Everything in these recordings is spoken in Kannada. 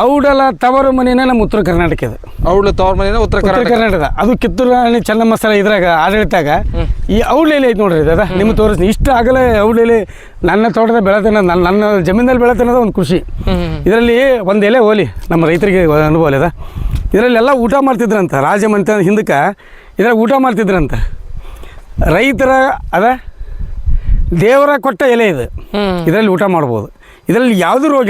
ಔಡಲ ತವರು ಮನೆನೇ ನಮ್ಮ ಉತ್ತರ ಕರ್ನಾಟಕದ ಔಡಲ ತವರು ಮನೆಯಿಂದ ಉತ್ತರ ಉತ್ತರ ಕರ್ನಾಟಕ. ಅದು ಕಿತ್ತೂರು ರಾಣಿ ಚೆನ್ನಮ್ಮ ಸ್ಥಳ ಇದ್ರಾಗ ಆಡಳಿತಾಗ ಈ ಔಡ್ಲೆಲೆ ಐತೆ ನೋಡ್ರಿ ಅದ ನಿಮ್ಮ ತೋರಿಸ್ತೀನಿ. ಇಷ್ಟು ಆಗಲೇ ಎಲೆ ನನ್ನ ತೋಟದ ಬೆಳೆತನ ನನ್ನ ನನ್ನ ಜಮೀನಲ್ಲಿ ಬೆಳೆತನದ ಒಂದು ಖುಷಿ ಇದರಲ್ಲಿ ಒಂದು ಎಲೆ ಹೋಲಿ ನಮ್ಮ ರೈತರಿಗೆ ಅನುಭವ ಅದ ಇದರಲ್ಲೆಲ್ಲ ಊಟ ಮಾಡ್ತಿದ್ರಂತ ರಾಜಮಂತ ಹಿಂದಕ್ಕೆ ಇದ್ರಾಗ ಊಟ ಮಾಡ್ತಿದ್ರಂತ. ರೈತರ ಅದ ದೇವರ ಕೊಟ್ಟ ಎಲೆ ಇದು. ಇದರಲ್ಲಿ ಊಟ ಮಾಡ್ಬೋದು. ಇದರಲ್ಲಿ ಯಾವುದೂ ರೋಗ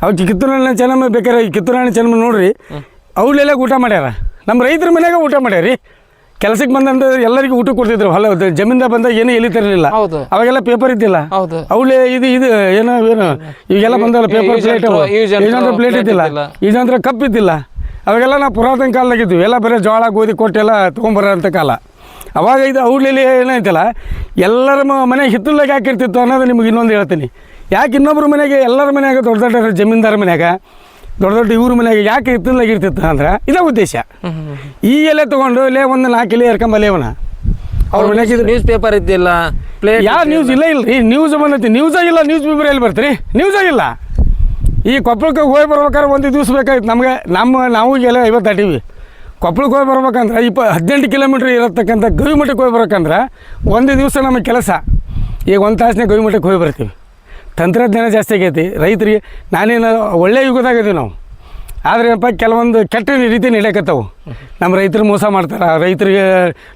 ಅವಾಗ ಕಿತ್ತೂರಾಣಿ ಚೆನ್ನಮ್ಮ ಬೇಕಾರೆ ಈ ಕಿತ್ತೂರಾಣಿ ಚೆನ್ನಮ್ಮ ನೋಡ್ರಿ ಅವಳೆಲ್ಲ ಊಟ ಮಾಡ್ಯಾರ. ನಮ್ಮ ರೈತರ ಮನೆಯಾಗ ಊಟ ಮಾಡ್ಯಾರಿ. ಕೆಲಸಕ್ಕೆ ಬಂದಂತ ಎಲ್ಲರಿಗೂ ಊಟ ಕೊಡ್ತಿದ್ರು ಹೊಲ ಜಮೀನ್ದ ಬಂದಾಗ ಏನೂ ಎಲ್ಲಿ ತರಲಿಲ್ಲ. ಅವಾಗೆಲ್ಲ ಪೇಪರ್ ಇದ್ದಿಲ್ಲ. ಅವಳೆ ಇದು ಇದು ಏನೋ ಏನು ಈಗೆಲ್ಲ ಬಂದಲ್ಲ ಪೇಪರ್ ಪ್ಲೇಟ್ ಯೂಸ್ ಪ್ಲೇಟ್ ಇದ್ದಿಲ್ಲ. ಈಜಂತ್ರ ಕಪ್ ಇದ್ದಿಲ್ಲ. ಅವಾಗೆಲ್ಲ ನಾವು ಪುರಾತನ ಕಾಲದಾಗಿದ್ವಿ ಎಲ್ಲ ಬರೀ ಜೋಳ ಗೋಧಿ ಕೊಟ್ಟೆಲ್ಲ ಎಲ್ಲ ಅಂತ ಕಾಲ. ಅವಾಗ ಇದು ಔಡ್ಲೆಲಿ ಏನೈತಲ್ಲ ಎಲ್ಲರ ಮನೆ ಹಿತ್ತಲಾಗ ಹಾಕಿರ್ತಿತ್ತು ಅನ್ನೋದು ನಿಮಗೆ ಇನ್ನೊಂದು ಹೇಳ್ತೀನಿ. ಯಾಕೆ ಇನ್ನೊಬ್ರ ಮನೆಗೆ ಎಲ್ಲರ ಮನ್ಯಾಗ ದೊಡ್ಡ ದೊಡ್ಡ ಜಮೀನ್ದಾರ ಮನ್ಯಾಗ ದೊಡ್ಡ ದೊಡ್ಡ ಇವ್ರ ಮನೆಯಾಗ ಯಾಕೆ ಇರ್ತಿತ್ತು ಅಂದ್ರೆ ಇದೇ ಉದ್ದೇಶ. ಈ ಎಲೆ ತೊಗೊಂಡು ಇಲ್ಲೇ ಒಂದು ನಾಲ್ಕು ಎಲೆ ಎರ್ಕೊಂಬಲ್ಲೇವನ ಅವ್ರ ಮನೆಯಾಗ ಇದು ನ್ಯೂಸ್ ಪೇಪರ್ ಇದ್ದಿಲ್ಲ ಪ್ಲೇಟ್ ಯಾವ ನ್ಯೂಸ್ ಇಲ್ಲ ಇಲ್ಲ ರೀ ನ್ಯೂಸ್ ಬಂದೈತಿ. ನ್ಯೂಸ್ ಆಗಿಲ್ಲ ನ್ಯೂಸ್ ಪೇಪರ್ ಎಲ್ಲಿ ಬರ್ತೀರಿ? ನ್ಯೂಸ್ ಆಗಿಲ್ಲ ಈ ಕೊಪ್ಪಳಕ್ಕೆ ಹೋಗಿ ಬರ್ಬೇಕಾದ್ರೆ ಒಂದು ದಿವ್ಸ ಬೇಕಾಗಿತ್ತು ನಮಗೆ. ನಮ್ಮ ನಾವು ಎಲ್ಲ ಐವತ್ತು ದಾಟೀವಿ ಕೊಪ್ಪಳಕ್ಕೆ ಹೋಗಿ ಬರ್ಬೇಕಂದ್ರೆ ಇಪ್ಪ ಹದಿನೆಂಟು ಕಿಲೋಮೀಟ್ರ್ ಇರತಕ್ಕಂಥ ಗವಿಮಠಕ್ಕೆ ಹೋಗಿ ಬರ್ಬೇಕಂದ್ರೆ ಒಂದು ದಿವಸ ನಮ್ಮ ಕೆಲಸ. ಈಗ ಒಂದು ತಾಸನೇ ಗವಿಮಠಕ್ಕೆ ಹೋಗಿ ಬರ್ತೀವಿ. ತಂತ್ರಜ್ಞಾನ ಜಾಸ್ತಿ ಆಗೈತಿ. ರೈತರಿಗೆ ನಾನೇನು ಒಳ್ಳೆಯ ಯುಗದಾಗಿದ್ದೀವಿ ನಾವು. ಆದರೆ ಏನಪ್ಪ, ಕೆಲವೊಂದು ಕೆಟ್ಟ ರೀತಿ ನಡೆಯಕತ್ತವು. ನಮ್ಮ ರೈತರು ಮೋಸ ಮಾಡ್ತಾರೆ. ರೈತರಿಗೆ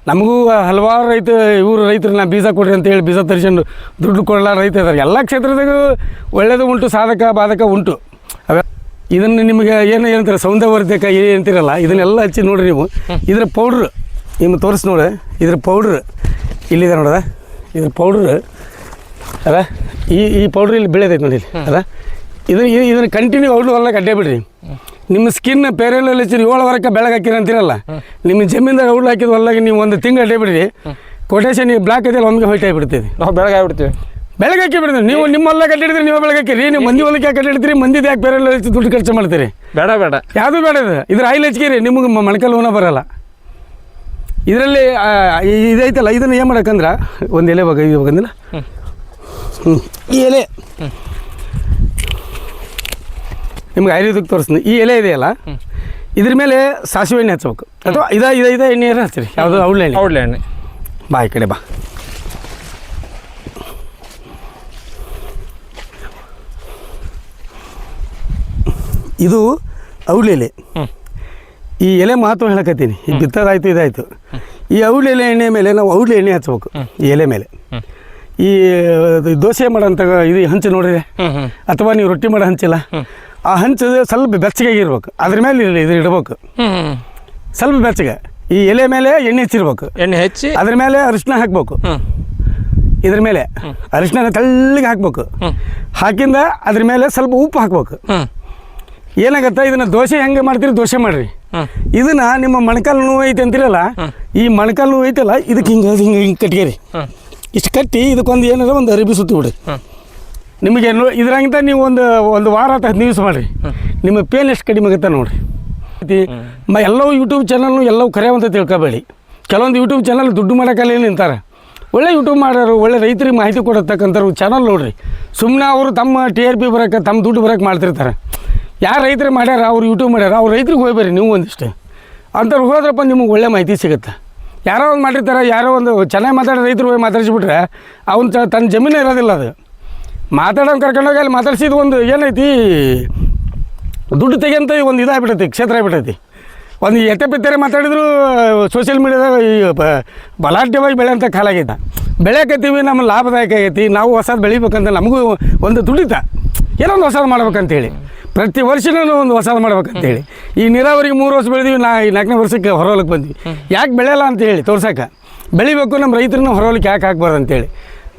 ನಮಗೂ ಹಲವಾರು ರೈತ, ಇವರು ರೈತರು ನಾ ಬೀಜ ಕೊಡ್ರಿ ಅಂತ ಹೇಳಿ ಬೀಜ ತರಿಸ್ಕೊಂಡು ದುಡ್ಡು ಕೊಡಲ್ಲ ರೈತ ಇದ್ದಾರೆ ಎಲ್ಲ ಕ್ಷೇತ್ರದಾಗೂ ಒಳ್ಳೆಯದು ಉಂಟು, ಸಾಧಕ ಬಾಧಕ ಉಂಟು. ಅವ ಇದನ್ನು ನಿಮಗೆ ಏನು ಏನಂತಾರೆ ಸೌಂದರ್ಯವರ್ಧಕ ಏನು ಅಂತಿರಲ್ಲ, ಇದನ್ನೆಲ್ಲ ಹಚ್ಚಿ ನೋಡಿರಿ ನೀವು. ಇದ್ರ ಪೌಡ್ರ್ ನಿಮ್ಗೆ ತೋರಿಸಿ ನೋಡಿ. ಇದ್ರ ಪೌಡ್ರ್ ಇಲ್ಲಿದೆ ನೋಡ್ದ ಇದ್ರ ಪೌಡ್ರ್ ಅದ ಈ ಈ ಪೌಡ್ರ್ ಇಲ್ಲಿ ಬೆಳೆದೈತೆ ನೋಡಿ ಇಲ್ಲಿ ಅದ ಇದು ಇದನ್ನು ಇದನ್ನ ಕಂಟಿನ್ಯೂ ಔಟ್ ಹೊಲಕ್ಕೆ ಕಟ್ಟೇ ಬಿಡ್ರಿ. ನಿಮ್ಮ ಸ್ಕಿನ್ ಪೇರೆಲ್ಲ ಹಚ್ಚಿರಿ ಏಳು ವಾರಕ್ಕೆ ಬೆಳಗ್ಗೆ ಹಾಕಿರಿ ಅಂತೀರಲ್ಲ? ನಿಮ್ಮ ಜಮೀನ್ದಾಗ ಔಟ್ ಹಾಕಿದ ಹೊಲ್ದಾಗ ನೀವು ಒಂದು ತಿಂಗಳು ಅಡ್ಡೆ ಬಿಡ್ರಿ. ಕೊಟೇಶನ್ ನೀವು ಬ್ಲ್ಯಾಕ್ ಐತಲ್ಲ ಒಂದು ಹೊಯ್ಟ್ ಆಗಿಬಿಡ್ತೀವಿ ನಾವು ಬೆಳಗ್ಗೆ ಆಗಿಬಿಡ್ತೀವಿ ಬೆಳಗ್ಗೆ ಹಾಕಿ ಬಿಡ್ತೀವಿ ನೀವು ನಿಮ್ಮ ಹೊಲ ಕಟ್ಟಿಡಿದ್ರೆ ನೀವು ಬೆಳಗ್ಗೆ ಹಾಕಿರಿ. ನೀವು ಮಂದಿ ಹೊಲಕ್ಕೆ ಕಟ್ಟಿಡ್ತೀರಿ ಮಂದಿ ಯಾಕೆ ಬೇರೆ ಹಚ್ಚಿ ದುಡ್ಡು ಖರ್ಚು ಮಾಡ್ತೀರಿ? ಬೇಡ ಬೇಡ. ಯಾವುದು ಬೇಡ ಇದು? ಇದ್ರ ಆಯಿಲ್ ಹಚ್ಕಿರಿ ನಿಮಗೆ ಮಣಕಲ್ ಹೂನ ಬರಲ್ಲ. ಇದರಲ್ಲಿ ಇದೈತಲ್ಲ ಇದನ್ನು ಏನು ಮಾಡಕ್ಕಂದ್ರೆ ಒಂದು ಎಲೆ ಬಗ್ಗೆ ಇದು ಬೇಕಂದಿಲ್ಲ ಹ್ಞೂ ಈ ಎಲೆ. ನಿಮ್ಗೆ ಆಯುರ್ವೇದಕ್ಕೆ ತೋರಿಸ್ತೀನಿ. ಈ ಎಲೆ ಇದೆಯಲ್ಲ? ಇದ್ರ ಮೇಲೆ ಸಾಸಿವೆ ಎಣ್ಣೆ ಹಚ್ಬೇಕು. ಅಥವಾ ಇದ ಇದ ಇದ ಎಣ್ಣೆ ಹಚ್ಚಿರಿ. ಯಾವುದು ಅವಳೆ ಎಣ್ಣೆ ಅವಳೆ ಎಣ್ಣೆ ಬಾ ಈ ಕಡೆ ಬಾ. ಇದು ಔಡ್ಲೆ ಎಲೆ ಈ ಎಲೆ ಮಹತ್ವ ಹೇಳಕತ್ತೀನಿ. ಬಿತ್ತದಾಯ್ತು ಇದಾಯ್ತು. ಈ ಎಲೆ ಎಣ್ಣೆ ಮೇಲೆ ನಾವು ಅವಳೆ ಎಣ್ಣೆ ಹಚ್ಬೇಕು ಈ ಎಲೆ ಮೇಲೆ. ಈ ದೋಸೆ ಮಾಡೋಂಥ ಇದು ಹಂಚು ಹ್ಮ್ ಅಥವಾ ನೀವು ರೊಟ್ಟಿ ಮಾಡೋ ಹಂಚಿಲ್ಲ ಆ ಹಂಚು ಸ್ವಲ್ಪ ಬೆಚ್ಚಗೆ ಇರ್ಬೇಕು. ಅದ್ರ ಮೇಲೆ ಇದು- ಇಡಬೇಕು. ಸ್ವಲ್ಪ ಬೆಚ್ಚಗೆ. ಈ ಎಲೆ ಮೇಲೆ ಎಣ್ಣೆ ಹಚ್ಚಿರ್ಬೇಕು. ಎಣ್ಣೆ ಹೆಚ್ಚಿ? ಅದ್ರ ಮೇಲೆ ಅರಿಶಿನ ಹಾಕ್ಬೇಕು. ಇದ್ರ ಮೇಲೆ ಅರಿಶಿನ ತಳ್ಳಿಗೆ ಹಾಕ್ಬೇಕು. ಹಾಕಿಂದ ಅದ್ರ ಮೇಲೆ ಸ್ವಲ್ಪ ಉಪ್ಪು ಹಾಕ್ಬೇಕು. ಏನಾಗತ್ತೆ? ಇದನ್ನ ದೋಸೆ ಹೆಂಗೆ ಮಾಡ್ತೀರಿ? ದೋಸೆ ಮಾಡ್ರಿ. ಇದನ್ನ ನಿಮ್ಮ ಮೊಣಕಾಲು ನೋವು ಐತೆ ಅಂತೀರಲ್ಲ? ಈ ಮೊಣಕಾಲು ನೋವು ಐತಲ್ಲ? ಇದಕ್ಕೆ ಹಿಂಗೆ ಹಿಂಗೆ ಹಿಂಗೆ ಕಟ್ಗೇರಿ. ಇಷ್ಟು ಕಟ್ಟಿ ಇದಕ್ಕೊಂದು ಏನದ ಒಂದು ಅರಿಬಿ ಸುತ್ತಿ ಬಿಡಿ ನಿಮಗೆ ನೋ ಇದ್ರಂಗಿಂತ ನೀವು ಒಂದು ಒಂದು ವಾರ ಹತ್ತು ಹದಿನೈದು ದಿವಸ ಮಾಡಿರಿ. ನಿಮ್ಮ ಪೇನ್ ಎಷ್ಟು ಕಡಿಮೆ ಆಗುತ್ತೆ ನೋಡಿರಿ. ಮ ಎಲ್ಲವೂ ಯೂಟ್ಯೂಬ್ ಚಾನಲ್ನು ಎಲ್ಲವೂ ಕರೆ ಅಂತ ತಿಳ್ಕೊಬೇಡಿ. ಕೆಲವೊಂದು ಯೂಟ್ಯೂಬ್ ಚಾನಲ್ ದುಡ್ಡು ಮಾಡೋಕ್ಕಲ್ಲಿ ನಿಂತಾರೆ? ಒಳ್ಳೆ ಯೂಟ್ಯೂಬ್ ಮಾಡೋರು ಒಳ್ಳೆ ರೈತರಿಗೆ ಮಾಹಿತಿ ಕೊಡತಕ್ಕಂಥವ್ರು ಚಾನಲ್ ನೋಡಿರಿ. ಸುಮ್ಮನೆ ಅವರು ತಮ್ಮ ಟಿ ಆರ್ ಪಿ ಬರೋಕ್ಕೆ ತಮ್ಮ ದುಡ್ಡು ಬರೋಕ್ಕೆ ಮಾಡ್ತಿರ್ತಾರೆ. ಯಾರು ರೈತರು ಮಾಡ್ಯಾರ ಅವ್ರು ಯೂಟ್ಯೂಬ್ ಮಾಡ್ಯಾರ ಅವ್ರು ರೈತರಿಗೆ ಹೋಗ್ಬೇರಿ ನೀವು ಒಂದಿಷ್ಟು. ಅಂಥವ್ರು ಹೋದ್ರಪ್ಪ ನಿಮಗೆ ಒಳ್ಳೆ ಮಾಹಿತಿ ಸಿಗುತ್ತೆ. ಯಾರೋ ಒಂದು ಮಾಡಿರ್ತಾರೆ, ಯಾರೋ ಒಂದು ಚೆನ್ನಾಗಿ ಮಾತಾಡೋ ರೈತರು ಹೋಗಿ ಮಾತಾಡಿಸ್ಬಿಟ್ರೆ ಅವ್ನು ತನ್ನ ಜಮೀನು ಇರೋದಿಲ್ಲ ಅದು. ಮಾತಾಡೋನ್ ಕರ್ಕೊಂಡೋಗಿ ಅಲ್ಲಿ ಮಾತಾಡ್ಸಿದ್ದು ಒಂದು ಏನೈತಿ, ದುಡ್ಡು ತೆಗಿಯಂತ ಒಂದು ಇದಾಗ್ಬಿಟ್ಟೈತಿ ಕ್ಷೇತ್ರ ಆಗ್ಬಿಟ್ಟೈತಿ ಒಂದು ಎತ್ತೆ ಪಿತ್ತರೆ ಮಾತಾಡಿದ್ರು ಸೋಷಿಯಲ್ ಮೀಡ್ಯಾದಾಗ ಈ ಬಲಾಢ್ಯವಾಗಿ ಬೆಳೆಯೋಂಥ ಕಾಲ ಆಗೈತೆ. ಬೆಳೆಯಕತ್ತೀವಿ ನಮ್ಮ ಲಾಭದಾಯಕ ಆಗೈತಿ, ನಾವು ಹೊಸದು ಬೆಳಿಬೇಕಂತ ನಮಗೂ ಒಂದು ದುಡಿತ. ಏನೋ ಒಂದು ಹೊಸದು ಮಾಡ್ಬೇಕಂತೇಳಿ. ಪ್ರತಿ ವರ್ಷನೂ ಒಂದು ಹೊಸದು ಮಾಡ್ಬೇಕಂತೇಳಿ. ಈ ನೀರಾವರಿಗೆ ಮೂರು ವರ್ಷ ಬೆಳೆದೀವಿ ನಾ ಈ ನಾಲ್ಕನೇ ವರ್ಷಕ್ಕೆ ಹೊರವಲಕ್ಕೆ ಬಂದ್ವಿ. ಯಾಕೆ ಬೆಳೆಯಲ್ಲ ಅಂತೇಳಿ ತೋರ್ಸಕ್ಕೆ ಬೆಳಿಬೇಕು ನಮ್ಮ ರೈತರನ್ನ ಹೊರವಲಕ್ಕೆ ಯಾಕೆ ಹಾಕ್ಬಾರ್ದು ಅಂತೇಳಿ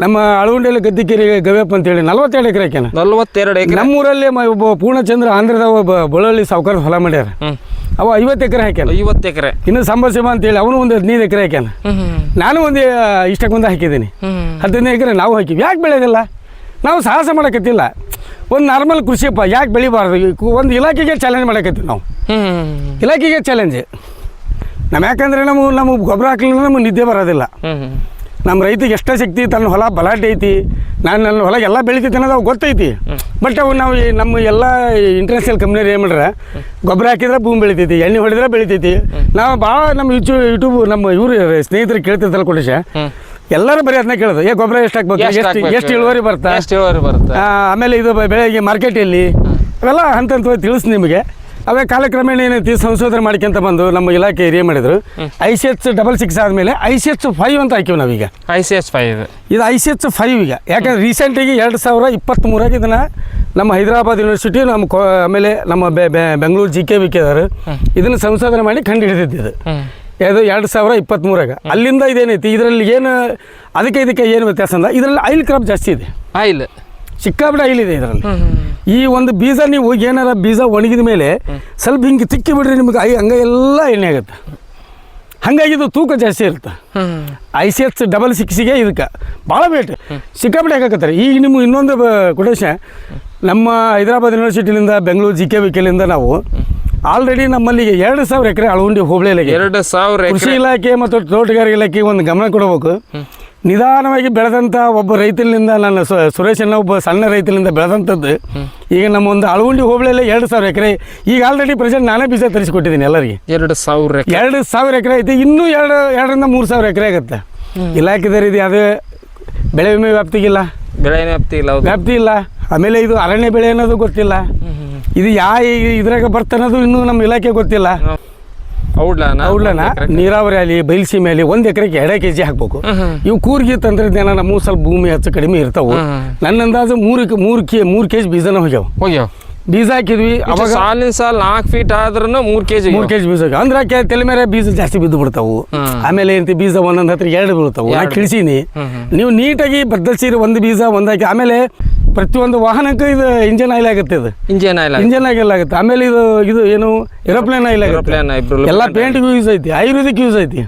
ನಮ್ಮ ಅಳವಂಡೆಯಲ್ಲಿ ಗದ್ದಿಕೆರೆ ಗವ್ಯಪ್ಪ ಅಂತೇಳಿ ನಲ್ವತ್ತೆರಡು ಎಕರೆ ಹಾಕ್ಯಾನ ನಲ್ವತ್ತೆರಡು ಎಕರೆ? ನಮ್ಮೂರಲ್ಲಿ ಒಬ್ಬ ಪೂರ್ಣಚಂದ್ರ ಆಂಧ್ರದ ಒಬ್ಬ ಬಳ್ಳೊಳ್ಳಿ ಸಾವುಕಾರ ಹೊಲ ಮಾಡ್ಯಾರ. ಅವ ಐವತ್ತು ಎಕರೆ ಹಾಕ್ಯಾನ. ಐವತ್ತು ಎಕರೆ. ಇನ್ನು ಸಂಬಸಿಮ ಅಂತೇಳಿ ಅವನು ಒಂದು ಹದಿನೈದು ಎಕರೆ ಹಾಕ್ಯಾನ. ನಾನು ಒಂದು ಇಷ್ಟಕ್ಕೊಂದು ಹಾಕಿದ್ದೀನಿ. ಹದಿನೈದು ಎಕರೆ ನಾವು ಹಾಕಿವಿ. ಯಾಕೆ ಬೆಳೆಯೋದಿಲ್ಲ ನಾವು ಸಾಹಸ ಮಾಡಕತ್ತಿಲ್ಲ. ಒಂದು ನಾರ್ಮಲ್ ಕೃಷಿಯಪ್ಪ ಯಾಕೆ ಬೆಳಿಬಾರ್ದು? ಒಂದು ಇಲಾಖೆಗೆ ಚಾಲೆಂಜ್ ಮಾಡಕತ್ತೀವಿ ನಾವು. ಇಲಾಖೆಗೆ ಚಾಲೆಂಜ್ ನಮ್ಮ ಯಾಕಂದ್ರೆ ನಮ್ಮ ನಮ್ಮ ಗೊಬ್ಬರ ಹಾಕ್ಲಿಲ್ಲ ನಮಗೆ ನಿದ್ದೆ ಬರೋದಿಲ್ಲ. ನಮ್ಮ ರೈತಿಗೆ ಎಷ್ಟೇ ಶಕ್ತಿ ತನ್ನ ಹೊಲ ಬಲಾಟೆ ಐತಿ. ನಾನು ನನ್ನ ಹೊಲ ಎಲ್ಲ ಬೆಳಿತೈತಿ ಅನ್ನೋದು ಅವು ಗೊತ್ತೈತಿ. ಬಟ್ ಅವು ನಾವು ಈ ನಮ್ಮ ಎಲ್ಲ ಇಂಟರ್ನ್ಯಾಷನಲ್ ಕಂಪ್ನಿಯವ್ರು ಏನು ಮಾಡ್ರೆ ಗೊಬ್ಬರ ಹಾಕಿದ್ರೆ ಭೂಮಿ ಬೆಳಿತೈತಿ ಎಣ್ಣೆ ಹೊಡೆದ್ರೆ ಬೆಳಿತೈತಿ. ನಾವು ಭಾಳ ನಮ್ಮ ಯೂಟ್ಯೂಬ್ ಯೂಟ್ಯೂಬ್ ನಮ್ಮ ಇವರು ಸ್ನೇಹಿತರು ಕೇಳ್ತಿರ್ತಾರಲ್ಲ ಕೊಡಿಶ. ಎಲ್ಲರೂ ಬರೀ ಅದನ್ನ ಕೇಳೋದು. ಏ ಗೊಬ್ಬರ ಎಷ್ಟು ಹಾಕ್ಬೇಕು? ಎಷ್ಟ್ ಇಳುವರಿ ಬರ್ತಾ ಎಷ್ಟು ಇಳುವರಿ ಬರುತ್ತೆ? ಆಮೇಲೆ ಇದು ಬೆಳೆಗೆ ಮಾರ್ಕೆಟಲ್ಲಿ ಅವೆಲ್ಲ ಹಂತ ಹಂತವಾಗಿ ತಿಳಿಸಿ ನಿಮಗೆ. ಅವೇ ಕಾಲಕ್ರಮೇಣ ಏನೈತಿ? ಸಂಶೋಧನೆ ಮಾಡ್ಕೊಂತ ಬಂದು ನಮ್ಮ ಇಲಾಖೆ ಏರಿಯಾ ಮಾಡಿದ್ರು. I C H double six ಆದಮೇಲೆ ಐ ಸಿ ಎಚ್ ಫೈವ್ ಅಂತ ಹಾಕಿವಿ ನಾವೀಗ. ಐ ಸಿ ಎಚ್ ಫೈವ್ ಇದು. ಐ ಸಿ ಎಚ್ ಫೈವ್ ಈಗ. ಯಾಕಂದ್ರೆ ರೀಸೆಂಟಾಗಿ ಎರಡು ಸಾವಿರ ಇಪ್ಪತ್ತ್ಮೂರಾಗ ಇದನ್ನು ನಮ್ಮ ಹೈದರಾಬಾದ್ ಯೂನಿವರ್ಸಿಟಿ ನಮ್ಮ ಆಮೇಲೆ ನಮ್ಮ Bengaluru G K V K ಅವರು ಇದನ್ನು ಸಂಶೋಧನೆ ಮಾಡಿ ಕಂಡು ಹಿಡಿದಿದ್ದು ಇದು ಎರಡು ಸಾವಿರ ಇಪ್ಪತ್ತ್ಮೂರಾಗ ಅಲ್ಲಿಂದ ಇದೇನೈತಿ? ಇದರಲ್ಲಿ ಏನು ಅದಕ್ಕೆ ಇದಕ್ಕೆ ಏನು ವ್ಯತ್ಯಾಸ ಅಂದ್ರೆ ಇದರಲ್ಲಿ ಆಯಿಲ್ ಕ್ರಾಪ್ ಜಾಸ್ತಿ ಇದೆ. ಆಯಿಲ್ ಸಿಕ್ಕಾಬಿಡ ಆಯಿಲ್ ಇದೆ ಇದರಲ್ಲಿ. ಈ ಒಂದು ಬೀಜ ನೀವು ಏನಾರ ಬೀಜ ಒಣಗಿದ ಮೇಲೆ ಸ್ವಲ್ಪ ಹಿಂಗೆ ತಿಕ್ಕಿ ಬಿಡ್ರಿ ನಿಮಗೆ ಐ ಹಂಗೆ ಎಲ್ಲ ಎಣ್ಣೆ ಆಗುತ್ತೆ. ಹಂಗಾಗಿ ಇದು ತೂಕ ಜಾಸ್ತಿ ಇರುತ್ತೆ. ಐ ಸಿ ಎಸ್ ಡಬಲ್ ಸಿಕ್ಸಿಗೆ ಇದಕ್ಕೆ. ಭಾಳ ಬೇಟ್ ಸಿಕ್ಕಾಪಟ್ಟೆ ಹಾಕಕತ್ತಾರೆ ಈಗ ನಿಮ್ಗೆ ಇನ್ನೊಂದು ಕೊಟೇಶ ನಮ್ಮ ಹೈದರಾಬಾದ್ ಯೂನಿವರ್ಸಿಟಿಲಿಂದ ಬೆಂಗಳೂರು ಜಿ ಕೆ ವಿ ಕೆಲಿಂದ ನಾವು ಆಲ್ರೆಡಿ ನಮ್ಮಲ್ಲಿ ಎರಡು ಸಾವಿರ ಎಕರೆ ಅಳವಂಡಿ ಹೋಬಳಿಯಲ್ಲಿ ಎರಡು ಸಾವಿರ ಕೃಷಿ ಇಲಾಖೆ ಮತ್ತು ತೋಟಗಾರಿಕೆ ಇಲಾಖೆ ಒಂದು ಗಮನ ಕೊಡಬೇಕು. ನಿಧಾನವಾಗಿ ಬೆಳೆದಂಥ ಒಬ್ಬ ರೈತನಿಂದ ನನ್ನ ಸುರೇಶನ ಒಬ್ಬ ಸಣ್ಣ ರೈತನಿಂದ ಬೆಳೆದಂಥದ್ದು. ಈಗ ನಮ್ಮ ಒಂದು ಅಳವಂಡಿ ಹೋಬಳಿಯಲ್ಲಿ ಎರಡು ಸಾವಿರ ಎಕರೆ. ಈಗ ಆಲ್ರೆಡಿ ಪ್ರೆಸೆಂಟ್ ನಾನೇ ಬೀಜ ತರಿಸಿಕೊಟ್ಟಿದ್ದೀನಿ ಎಲ್ಲರಿಗೆ. ಎರಡು ಸಾವಿರ ಎರಡು ಸಾವಿರ ಎಕರೆ ಐತಿ. ಇನ್ನೂ ಎರಡು ಎರಡರಿಂದ ಮೂರು ಸಾವಿರ ಎಕರೆ ಆಗುತ್ತೆ. ಇಲಾಖೆದವ್ರು ಇದೆ ಯಾವುದೇ ಬೆಳೆ ವಿಮೆ ವ್ಯಾಪ್ತಿಗಿಲ್ಲ. ಬೆಳೆ ವ್ಯಾಪ್ತಿ ಇಲ್ಲ ವ್ಯಾಪ್ತಿ ಇಲ್ಲ. ಆಮೇಲೆ ಇದು ಅರಣ್ಯ ಬೆಳೆ ಅನ್ನೋದು ಗೊತ್ತಿಲ್ಲ. ಇದು ಯಾ ಇದ್ರಾಗ ಬರ್ತಾನದು ಇನ್ನೂ ನಮ್ಮ ಇಲಾಖೆ ಗೊತ್ತಿಲ್ಲ. ಔಡ್ಲಾನ? ಔಡ್ಲನ? ನೀರಾವರಿ ಅಲ್ಲಿ ಬಯಲ್ಸಿ ಮೇಲೆ ಒಂದ್ ಎಕರೆಗೆ ಎರಡೇ ಕೆಜಿ ಹಾಕ್ಬೇಕು. ಇವು ಕೂರ್ಗಿ ತಂತ್ರಜ್ಞಾನ ನಮ್ಮ ಸ್ವಲ್ಪ ಭೂಮಿ ಹೆಚ್ಚು ಕಡಿಮೆ ಇರ್ತಾವು. ನನ್ನ ಅಂದಾಜು ಮೂರು ಮೂರು ಕೆ ಮೂರು ಕೆಜಿ ಬೀಜನ ಹೋಗ್ಯಾವ. ಹೋಗ್ಯಾವ? ಬೀಜ ಹಾಕಿದ್ವಿ ಅವಾಗ ಸಾಲಿನ ಸಾಲ ನಾಲ್ಕು ಫೀಟ್ ಆದ್ರೂ ಮೂರು ಕೆಜಿ ಮೂರು ಕೆ ಜಿ ಬೀಜ. ಅಂದ್ರೆ ತಲೆ ಮೇಲೆ ಬೀಜ ಜಾಸ್ತಿ ಬಿದ್ದು ಬಿಡ್ತಾವು. ಆಮೇಲೆ ಏನಂತ ಬೀಜ ಒಂದೊಂದು ಹತ್ರ ಎರಡು ಬೀಳ್ತಾವು. ನಾ ಕಿಳಿಸೀನಿ ನೀವು ನೀಟಾಗಿ ಬದಲಿಸಿರಿ ಒಂದು ಬೀಜ ಒಂದಾಕಿ ಆಮೇಲೆ ಪ್ರತಿಯೊಂದು ವಾಹನಕ್ಕೂ ಇದು ಇಂಜನ್ ಆಯಿಲ್ ಆಗುತ್ತೆ ಇದು. ಇಂಜಿನ್ ಆಯಿಲ್ ಇಂಜನ್ ಆಯಿಲ್ ಆಗುತ್ತೆ. ಆಮೇಲೆ ಇದು ಇದು ಏನು ಏರೋಪ್ಲೇನ್ ಆಯಿಲ್ ಆಗುತ್ತೆ. ಎಲ್ಲ ಪೇಂಟ್ಗೂ ಯೂಸ್ ಐತಿ ಆಯುರ್ವೇದಿಕ್ ಯೂಸ್ ಐತಿ.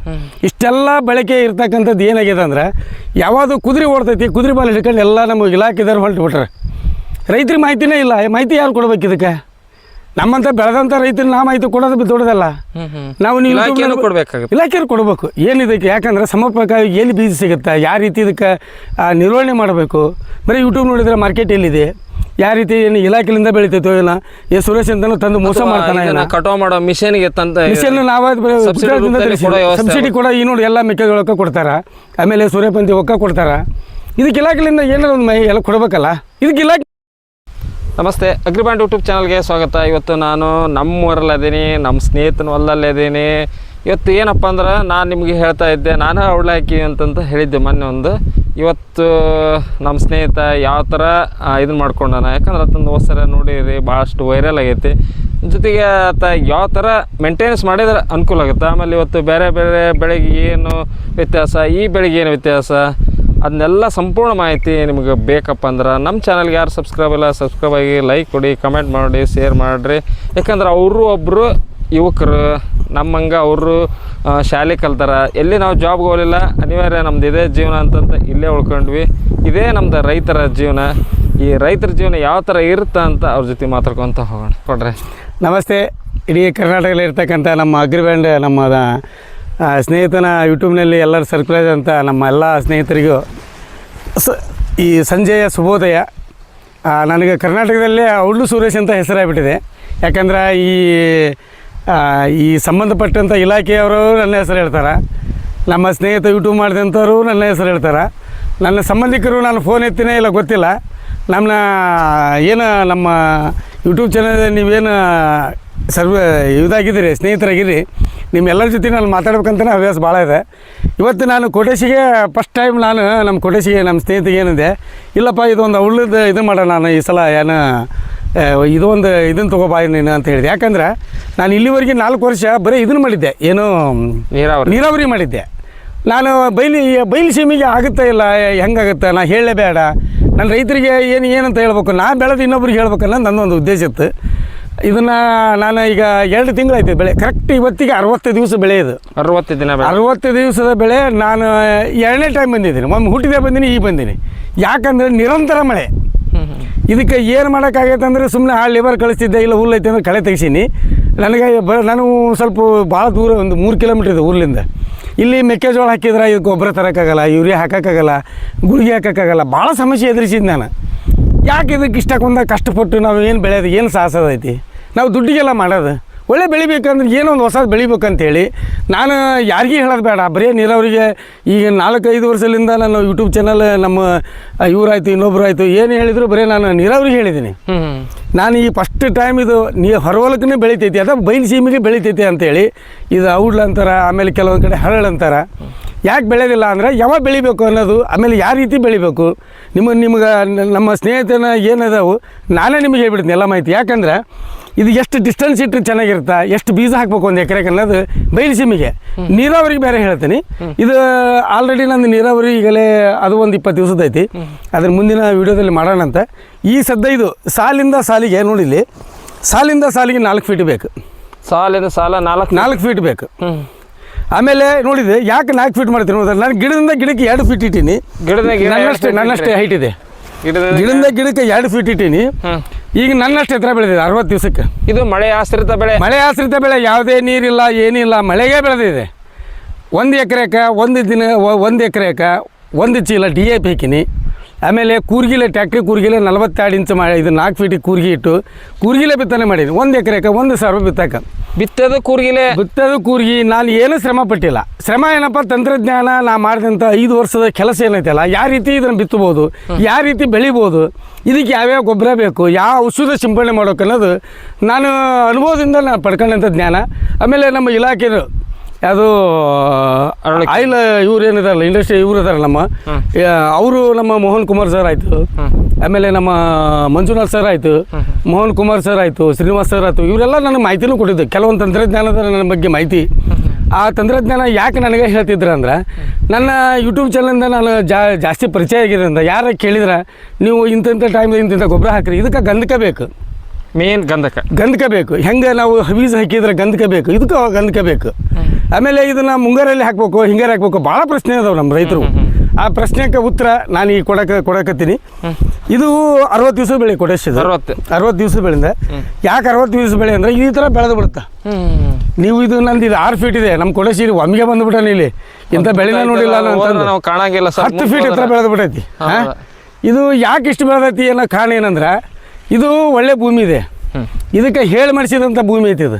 ಇಷ್ಟೆಲ್ಲ ಬಳಕೆ ಇರ್ತಕ್ಕಂಥದ್ದು ಏನಾಗಿದೆ ಅಂದ್ರೆ ಯಾವುದು ಕುದುರೆ ಓಡ್ತೈತಿ ಕುದುರೆ ಬಾಲ್ ಹಿಡ್ಕೊಂಡು ಎಲ್ಲ ನಮ್ಮ ಇಲಾಖೆದವ್ರು ಹೊರಟು ಬಿಟ್ರೆ. ರೈತರಿಗೆ ಮಾಹಿತಿನೇ ಇಲ್ಲ. ಮಾಹಿತಿ ಯಾರು ಕೊಡ್ಬೇಕು ಇದಕ್ಕೆ? ನಮ್ಮಂತ ಬೆಳೆದಂತ ರೈತರು ನಾಮ ಮಾಹಿತಿ ಕೊಡೋದು ದೊಡ್ಡದಲ್ಲ. ನಾವು ನೀವು ಇಲಾಖೆನೂ ಕೊಡ್ಬೇಕಾಗುತ್ತೆ. ಇಲಾಖೆಯವ್ರು ಕೊಡಬೇಕು. ಏನು ಇದಕ್ಕೆ? ಯಾಕಂದ್ರೆ ಸಮರ್ಪಕವಾಗಿ ಎಲ್ಲಿ ಬೀಜ ಸಿಗುತ್ತೆ? ಯಾವ ರೀತಿ ಇದಕ್ಕೆ ನಿರ್ವಹಣೆ ಮಾಡಬೇಕು? ಬರೀ ಯೂಟ್ಯೂಬ್ ನೋಡಿದ್ರೆ ಮಾರ್ಕೆಟ್ ಎಲ್ಲಿದೆ? ಯಾವ ರೀತಿ ಏನು ಇಲಾಖೆಯಿಂದ ಬೆಳಿತೈತೋ ಏನ? ಏ ಸುರೇಶ್ ಅಂತ ತಂದು ಮೋಸ ಮಾಡ್ತಾನೆ ಕಟಾವ್ ಮಾಡೋ ಮಿಷನ್ಗೆ ತಂದ ಮಿಷನ್ ನಾವೇ ಸಬ್ಸಿಡಿ ರೂಪದಲ್ಲಿ ಕೊಡೋ ಸಬ್ಸಿಡಿ ಕೂಡ ಈ ನೋಡಿ ಎಲ್ಲ ಮೆಕ್ಕೆಜೋಳಕ್ಕೆ ಕೊಡ್ತಾರ. ಆಮೇಲೆ ಸೂರ್ಯಪಂತಿ ಒಕ್ಕ ಕೊಡ್ತಾರ. ಇದಕ್ಕೆ ಇಲಾಖೆಯಿಂದ ಏನಾರ ಒಂದು ಮೈ ಎಲ್ಲ ಕೊಡಬೇಕಲ್ಲ? ಇದಕ್ಕೆ ಇಲಾಖೆ ನಮಸ್ತೆ ಅಗ್ರಿಬ್ಯಾಂಡ್ ಯೂಟ್ಯೂಬ್ ಚಾನಲ್ಗೆ ಸ್ವಾಗತ. ಇವತ್ತು ನಾನು ನಮ್ಮ ಊರಲ್ಲಿದ್ದೀನಿ ನಮ್ಮ ಸ್ನೇಹಿತನ ಹೊಲದಲ್ಲಿದ್ದೀನಿ ಇವತ್ತು ಏನಪ್ಪ ಅಂದ್ರೆ ನಾನು ನಿಮಗೆ ಹೇಳ್ತಾ ಇದ್ದೆ, ನಾನು ಅವಳೆ ಹಾಕಿ ಅಂತಂತ ಹೇಳಿದ್ದೆ ಮೊನ್ನೆ ಒಂದು. ಇವತ್ತು ನಮ್ಮ ಸ್ನೇಹಿತ ಯಾವ ಥರ ಇದನ್ನ ಮಾಡ್ಕೊಂಡಾನ. ಯಾಕಂದ್ರೆ ಆತಂದು ಹೋಸರ ನೋಡಿರಿ ಭಾಳಷ್ಟು ವೈರಲ್ ಆಗೈತಿ. ಜೊತೆಗೆ ಆತ ಯಾವ ಥರ ಮೇಂಟೆನೆನ್ಸ್ ಮಾಡಿದ್ರೆ ಅನುಕೂಲ ಆಗುತ್ತೆ. ಆಮೇಲೆ ಇವತ್ತು ಬೇರೆ ಬೇರೆ ಬೆಳೆಗೆ ಏನು ವ್ಯತ್ಯಾಸ, ಈ ಬೆಳೆಗೆ ಏನು ವ್ಯತ್ಯಾಸ? ಅದನ್ನೆಲ್ಲ ಸಂಪೂರ್ಣ ಮಾಹಿತಿ ನಿಮಗೆ ಬೇಕಪ್ಪ ಅಂದ್ರೆ ನಮ್ಮ ಚಾನಲ್ಗೆ ಯಾರು ಸಬ್ಸ್ಕ್ರೈಬ್ ಇಲ್ಲ ಸಬ್ಸ್ಕ್ರೈಬ್ ಆಗಿ ಲೈಕ್ ಕೊಡಿ ಕಮೆಂಟ್ ಮಾಡಿ ಶೇರ್ ಮಾಡಿರಿ. ಯಾಕಂದ್ರೆ ಅವರು ಒಬ್ಬರು ಯುವಕರು ನಮ್ಮಂಗೆ ಅವರು ಶಾಲೆ ಕಲ್ತಾರೆ. ಎಲ್ಲಿ ನಾವು ಜಾಬ್ಗೆ ಹೋಗಲಿಲ್ಲ ಅನಿವಾರ್ಯ ನಮ್ದು ಇದೇ ಜೀವನ ಅಂತಂತ ಇಲ್ಲೇ ಉಳ್ಕೊಂಡ್ವಿ. ಇದೇ ನಮ್ದು ರೈತರ ಜೀವನ. ಈ ರೈತರ ಜೀವನ ಯಾವ ಥರ ಇರುತ್ತೆ ಅಂತ ಅವ್ರ ಜೊತೆ ಮಾತಾಡ್ಕೊತ ಹೋಗೋಣ. ಕೊಡ್ರಿ. ನಮಸ್ತೆ. ಇಡೀ ಕರ್ನಾಟಕದಲ್ಲಿ ಇರ್ತಕ್ಕಂಥ ನಮ್ಮ ಅಗ್ರಿಬ್ಯಾಂಡ್ ನಮ್ಮ ಆ, ಸ್ನೇಹಿತನ ಯೂಟ್ಯೂಬ್ನಲ್ಲಿ ಎಲ್ಲರೂ ಸರ್ಕ್ಯುಲೈಸ್ ಅಂತ ನಮ್ಮ ಎಲ್ಲ ಸ್ನೇಹಿತರಿಗೂ ಸ ಈ ಸಂಜೆಯ ಶುಭೋದಯ. ನನಗೆ ಕರ್ನಾಟಕದಲ್ಲೇ ಔಡ್ಲು ಸುರೇಶ್ ಅಂತ ಹೆಸರಾಗಿಬಿಟ್ಟಿದೆ. ಯಾಕಂದ್ರೆ ಈ ಈ ಸಂಬಂಧಪಟ್ಟಂಥ ಇಲಾಖೆಯವರು ನನ್ನ ಹೆಸರು ಹೇಳ್ತಾರೆ. ನಮ್ಮ ಸ್ನೇಹಿತ ಯೂಟ್ಯೂಬ್ ಮಾಡಿದಂಥವ್ರು ನನ್ನ ಹೆಸರು ಹೇಳ್ತಾರೆ. ನನ್ನ ಸಂಬಂಧಿಕರು ನಾನು ಫೋನ್ ಎತ್ತಿನೇ ಇಲ್ಲ ಗೊತ್ತಿಲ್ಲ. ನಮ್ಮನ್ನ ಏನು ನಮ್ಮ ಯೂಟ್ಯೂಬ್ ಚಾನಲ್ ನೀವೇನು ಸರ್ವ ಇದಾಗಿದ್ದೀರಿ ಸ್ನೇಹಿತರಾಗಿರಿ ನಿಮ್ಮೆಲ್ಲರ ಜೊತೆ ನಾನು ಮಾತಾಡ್ಬೇಕಂತಲೇ ಹವ್ಯಾಸ ಭಾಳ ಇದೆ. ಇವತ್ತು ನಾನು ಕೋಟೇಶಿಗೆ ಫಸ್ಟ್ ಟೈಮ್ ನಾನು ನಮ್ಮ ಕೋಟೇಶಿಗೆ ನಮ್ಮ ಸ್ನೇಹಿತಿಗೆ ಏನಿದೆ ಇಲ್ಲಪ್ಪ ಇದೊಂದು ಉಳ್ಳದ ಇದು ಮಾಡೋಣ ನಾನು ಈ ಸಲ ಏನು ಇದು ಇದೊಂದು ಇದನ್ನು ತೊಗೋಬಾ ನೀನು ಅಂತ ಹೇಳಿದೆ. ಯಾಕಂದ್ರೆ ನಾನು ಇಲ್ಲಿವರೆಗೆ ನಾಲ್ಕು ವರ್ಷ ಬರೀ ಇದನ್ನು ಮಾಡಿದ್ದೆ. ಏನು ನೀರಾವರಿ. ನೀರಾವರಿ ಮಾಡಿದ್ದೆ. ನಾನು ಬೈಲಿ ಬೈಲು ಸೀಮಿಗೆ ಆಗುತ್ತಾ ಇಲ್ಲ ಹೆಂಗಾಗುತ್ತೆ ನಾ ಹೇಳಲೇಬೇಡ ನನ್ನ ರೈತರಿಗೆ ಏನು ಏನಂತ ಹೇಳ್ಬೇಕು ನಾನು ಬೆಳೆದು ಇನ್ನೊಬ್ರಿಗೆ ನನ್ನ ನನ್ನೊಂದು ಉದ್ದೇಶ ಇತ್ತು. ಇದನ್ನು ನಾನು ಈಗ ಎರಡು ತಿಂಗಳಾಯ್ತು ಬೆಳೆ. ಕರೆಕ್ಟ್ ಇವತ್ತಿಗೆ ಅರವತ್ತು ದಿವಸ ಬೆಳೆ ಇದು. ಅರವತ್ತು ದಿನ ಅರವತ್ತು ದಿವಸದ ಬೆಳೆ ನಾನು ಎರಡನೇ ಟೈಮ್ ಬಂದಿದ್ದೀನಿ. ಒಮ್ಮೆ ಹುಟ್ಟಿದೆ ಬಂದೀನಿ ಈಗ ಬಂದೀನಿ. ಯಾಕಂದ್ರೆ ನಿರಂತರ ಮಳೆ. ಇದಕ್ಕೆ ಏನು ಮಾಡೋಕ್ಕಾಗೈತೆ ಅಂದರೆ ಸುಮ್ಮನೆ ಆ ಲೇಬರ್ ಕಳಿಸ್ತಿದ್ದೆ ಇಲ್ಲ ಹುಲ್ಲು ಐತೆ ಅಂದ್ರೆ ಕಳೆ ತೆಗಿಸೀನಿ. ನನಗೆ ಬ ನಾನು ಸ್ವಲ್ಪ ಭಾಳ ದೂರ ಒಂದು ಮೂರು ಕಿಲೋಮೀಟ್ರ್ ಇದೆ ಊರ್ಲಿಂದ. ಇಲ್ಲಿ ಮೆಕ್ಕೆಜೋಳ ಹಾಕಿದ್ರೆ ಇದು ಗೊಬ್ಬರ ತರೋಕ್ಕಾಗಲ್ಲ ಯೂರಿಯಾ ಹಾಕೋಕ್ಕಾಗಲ್ಲ ಗುಳಿಗೆ ಹಾಕೋಕ್ಕಾಗಲ್ಲ ಭಾಳ ಸಮಸ್ಯೆ ಎದುರಿಸಿದ್ದು ನಾನು. ಯಾಕೆ ಇದಕ್ಕೆ ಇಷ್ಟಕ್ಕೊಂದ ಕಷ್ಟಪಟ್ಟು ನಾವು ಏನು ಬೆಳೆಯೋದು ಏನು ಸಾಹಸದೈತಿ ನಾವು ದುಡ್ಡಿಗೆಲ್ಲ ಮಾಡೋದು. ಒಳ್ಳೆ ಬೆಳಿಬೇಕಂದ್ರೆ ಏನೋ ಒಂದು ಹೊಸದು ಬೆಳಿಬೇಕಂತೇಳಿ ನಾನು ಯಾರಿಗೂ ಹೇಳೋದು ಬೇಡ. ಬರೀ ನೀರಾವರಿಗೆ ಈಗ ನಾಲ್ಕೈದು ವರ್ಷದಿಂದ ನಾನು ಯೂಟ್ಯೂಬ್ ಚಾನಲ್ ನಮ್ಮ ಇವರಾಯ್ತು ಇನ್ನೊಬ್ರು ಆಯಿತು ಏನು ಹೇಳಿದ್ರು ಬರೀ ನಾನು ನೀರಾವರಿಗೆ ಹೇಳಿದ್ದೀನಿ. ನಾನು ಈ ಫಸ್ಟ್ ಟೈಮ್ ಇದು ನೀ ಹೊರವಲಕ್ಕೇ ಬೆಳಿತೈತಿ ಅದ ಬೈಲ್ ಸೀಮೆಗೆ ಬೆಳಿತೈತಿ ಅಂತೇಳಿ ಇದು ಔಡ್ಲ ಅಂತಾರೆ ಆಮೇಲೆ ಕೆಲವೊಂದು ಕಡೆ ಹರಳು ಅಂತಾರೆ. ಯಾಕೆ ಬೆಳೆಯೋದಿಲ್ಲ ಅಂದರೆ ಯಾವಾಗ ಬೆಳಿಬೇಕು ಅನ್ನೋದು ಆಮೇಲೆ ಯಾವ ರೀತಿ ಬೆಳಿಬೇಕು ನಿಮ್ಮ ನಿಮ್ಗೆ ನಮ್ಮ ಸ್ನೇಹಿತನ ಏನದಾವು ನಾನೇ ನಿಮಗೆ ಹೇಳ್ಬಿಡ್ತೀನಿ ಎಲ್ಲ ಮಾಹಿತಿ. ಯಾಕಂದ್ರೆ ಇದು ಎಷ್ಟು ಡಿಸ್ಟೆನ್ಸ್ ಇಟ್ಟರೆ ಚೆನ್ನಾಗಿರುತ್ತೆ ಎಷ್ಟು ಬೀಜ ಹಾಕ್ಬೇಕು ಒಂದು ಎಕರೆಗೆ ಅನ್ನೋದು ಬಯಲು ಸೀಮೆಗೆ. ನೀರಾವರಿಗೆ ಬೇರೆ ಹೇಳ್ತೀನಿ. ಇದು ಆಲ್ರೆಡಿ ನಂದು ನೀರಾವರಿ ಈಗಲೇ ಅದು ಒಂದು ಇಪ್ಪತ್ತು ದಿವಸದೈತಿ ಅದನ್ನು ಅದ್ರ ಮುಂದಿನ ವೀಡಿಯೋದಲ್ಲಿ ಮಾಡೋಣ ಅಂತ. ಈ ಸದ್ದ ಇದು ಸಾಲಿಂದ ಸಾಲಿಗೆ ನೋಡಿಲಿ ಸಾಲಿಂದ ಸಾಲಿಗೆ ನಾಲ್ಕು ಫೀಟ್ ಬೇಕು. ಸಾಲಿಂದ ಸಾಲ ನಾಲ್ಕು ನಾಲ್ಕು ಫೀಟ್ ಬೇಕು. ಆಮೇಲೆ ನೋಡಿದೆ ಯಾಕೆ ನಾಲ್ಕು ಫೀಟ್ ಮಾಡ್ತೀನಿ ನೋಡಿದ್ರೆ ನಾನು ಗಿಡದಿಂದ ಗಿಡಕ್ಕೆ ಎರಡು ಫೀಟ್ ಇಟ್ಟೀನಿ. ಗಿಡದ ಗಿಡ ನನ್ನಷ್ಟೇ ನನ್ನಷ್ಟೇ ಹೈಟ್ ಇದೆ. ಗಿಡದ ಗಿಡದಿಂದ ಗಿಡಕ್ಕೆ ಎರಡು ಫೀಟ್ ಇಟ್ಟೀನಿ. ಈಗ ನನ್ನಷ್ಟು ಎತ್ತರ ಬೆಳೆದಿದೆ ಅರವತ್ತು ದಿವಸಕ್ಕೆ. ಇದು ಮಳೆ ಆಶ್ರಿತ ಬೆಳೆ. ಮಳೆ ಆಶ್ರಿತ ಬೆಳೆ ಯಾವುದೇ ನೀರಿಲ್ಲ ಏನಿಲ್ಲ ಮಳೆಗೆ ಬೆಳೆದಿದೆ. ಒಂದು ಎಕರೆಕ ಒಂದು ದಿನ ಒಂದು ಎಕರೆಕ ಒಂದು ಚೀಲ ಡಿ ಎ ಪಿ ಹಾಕಿನಿ. ಆಮೇಲೆ ಕೂರ್ಗಿಲೆ ಟ್ಯಾಕ್ಟ್ರಿ ಕೂರ್ಗಿಲೆ ನಲವತ್ತೆರಡು ಇಂಚು ಮಾಡಿ ಇದು ನಾಲ್ಕು ಫೀಟಿಗೆ ಕೂರ್ಗಿ ಇಟ್ಟು ಕೂರ್ಗಿಲೆ ಬಿತ್ತನೆ ಮಾಡಿದ್ವಿ. ಒಂದು ಎಕರೆಗೆ ಒಂದು ಸಾವಿರ ಬಿತ್ತಕ್ಕೆ ಬಿತ್ತದ ಕೂರ್ಗಿಲೆ? ಬಿತ್ತದ ಕೂರ್ಗಿ ನಾನು ಏನು ಶ್ರಮ ಪಟ್ಟಿಲ್ಲ. ಶ್ರಮ ಏನಪ್ಪ ತಂತ್ರಜ್ಞಾನ ನಾ ಮಾಡಿದಂಥ ಐದು ವರ್ಷದ ಕೆಲಸ ಏನೈತಲ್ಲ ಯಾವ ರೀತಿ ಇದನ್ನು ಬಿತ್ತಬೋದು ಯಾವ ರೀತಿ ಬೆಳಿಬೋದು ಇದಕ್ಕೆ ಯಾವ್ಯಾವ ಗೊಬ್ಬರ ಬೇಕು ಯಾವ ಔಷಧ ಸಿಂಪಡಣೆ ಮಾಡೋಕೆ ಅನ್ನೋದು ನಾನು ಅನುಭವದಿಂದ ನಾನು ಪಡ್ಕೊಂಡಂಥ ಜ್ಞಾನ. ಆಮೇಲೆ ನಮ್ಮ ಇಲಾಖೆದು ಅದು. ಆಯಿಲ್ ಇವ್ರು ಏನಿದಾರಲ್ಲ ಇಂಡಸ್ಟ್ರಿ ಇವ್ರು ಇದಾರೆ ನಮ್ಮ. ಅವರು ನಮ್ಮ ಮೋಹನ್ ಕುಮಾರ್ ಸರ್ ಆಯಿತು. ಆಮೇಲೆ ನಮ್ಮ ಮಂಜುನಾಥ್ ಸರ್ ಆಯಿತು. ಮೋಹನ್ ಕುಮಾರ್ ಸರ್ ಆಯಿತು ಶ್ರೀನಿವಾಸ್ ಸರ್ ಆಯಿತು ಇವರೆಲ್ಲ ನನಗೆ ಮಾಹಿತಿನೂ ಕೊಟ್ಟಿದ್ದು. ಕೆಲವೊಂದು ತಂತ್ರಜ್ಞಾನದ ನನ್ನ ಬಗ್ಗೆ ಮಾಹಿತಿ. ಆ ತಂತ್ರಜ್ಞಾನ ಯಾಕೆ ನನಗೆ ಹೇಳ್ತಿದ್ರು ಅಂದ್ರೆ ನನ್ನ ಯೂಟ್ಯೂಬ್ ಚಾನಲಿಂದ ನಾನು ಜಾ ಜಾಸ್ತಿ ಪರಿಚಯ ಆಗಿರೋದ್ರಿಂದ ಯಾರ ಕೇಳಿದ್ರೆ ನೀವು ಇಂತಿಂಥ ಟೈಮ್ ಇಂತಿಂಥ ಗೊಬ್ಬರ ಹಾಕ್ರಿ ಇದಕ್ಕೆ ಗಂಧಕ ಬೇಕು. ಮೇನ್ ಗಂಧಕ. ಗಂಧಕ ಬೇಕು. ಹೆಂಗೆ ನಾವು ಬೀಜ ಹಾಕಿದ್ರೆ ಗಂಧಕ ಬೇಕು? ಇದಕ್ಕೆ ಗಂಧಕ ಬೇಕು. ಆಮೇಲೆ ಇದನ್ನ ಮುಂಗಾರಲ್ಲಿ ಹಾಕ್ಬೇಕು ಹಿಂಗಾರು ಹಾಕ್ಬೇಕು ಭಾಳ ಪ್ರಶ್ನೆ ಅದಾವೆ ನಮ್ಮ ರೈತರು. ಆ ಪ್ರಶ್ನೆಗೆ ಉತ್ತರ ನಾನು ಈಗ ಕೊಡಕ್ಕೆ ಕೊಡಕತ್ತೀನಿ. ಇದು ಅರವತ್ತು ದಿವಸ ಬೆಳೆ ಕೊಡಿಸಿದ ಅರವತ್ತು. ಅರವತ್ತು ದಿವಸ ಬೆಳೆಯಿಂದ. ಯಾಕೆ ಅರವತ್ತು ದಿವಸ ಬೆಳೆ ಅಂದರೆ ಈ ಥರ ಬೆಳೆದು ಬಿಡುತ್ತೆ? ನೀವು ಇದು ನಂದು ಇದು ಆರು ಫೀಟ್ ಇದೆ. ನಮ್ಮ ಕೊಡಸಿರಿ ಒಮ್ಮಿಗೆ ಬಂದುಬಿಟ್ಟಾನೆ ಇಲ್ಲಿ. ಇಂಥ ಬೆಳೆನ ನೋಡಿಲ್ಲ ನಾವು ಕಾಣಂಗಿಲ್ಲ ಹತ್ತು ಫೀಟ್ ಹತ್ರ ಬೆಳೆದು ಬಿಟ್ಟೈತಿ? ಇದು ಯಾಕೆ ಇಷ್ಟು ಬೆಳೆದೈತಿ ಅನ್ನೋ ಕಾರಣ ಏನಂದ್ರೆ ಇದು ಒಳ್ಳೆ ಭೂಮಿ ಇದೆ. ಇದಕ್ಕೆ ಹೇಳಿ ಮಾಡಿಸಿದಂಥ ಭೂಮಿ ಐತಿ ಇದು.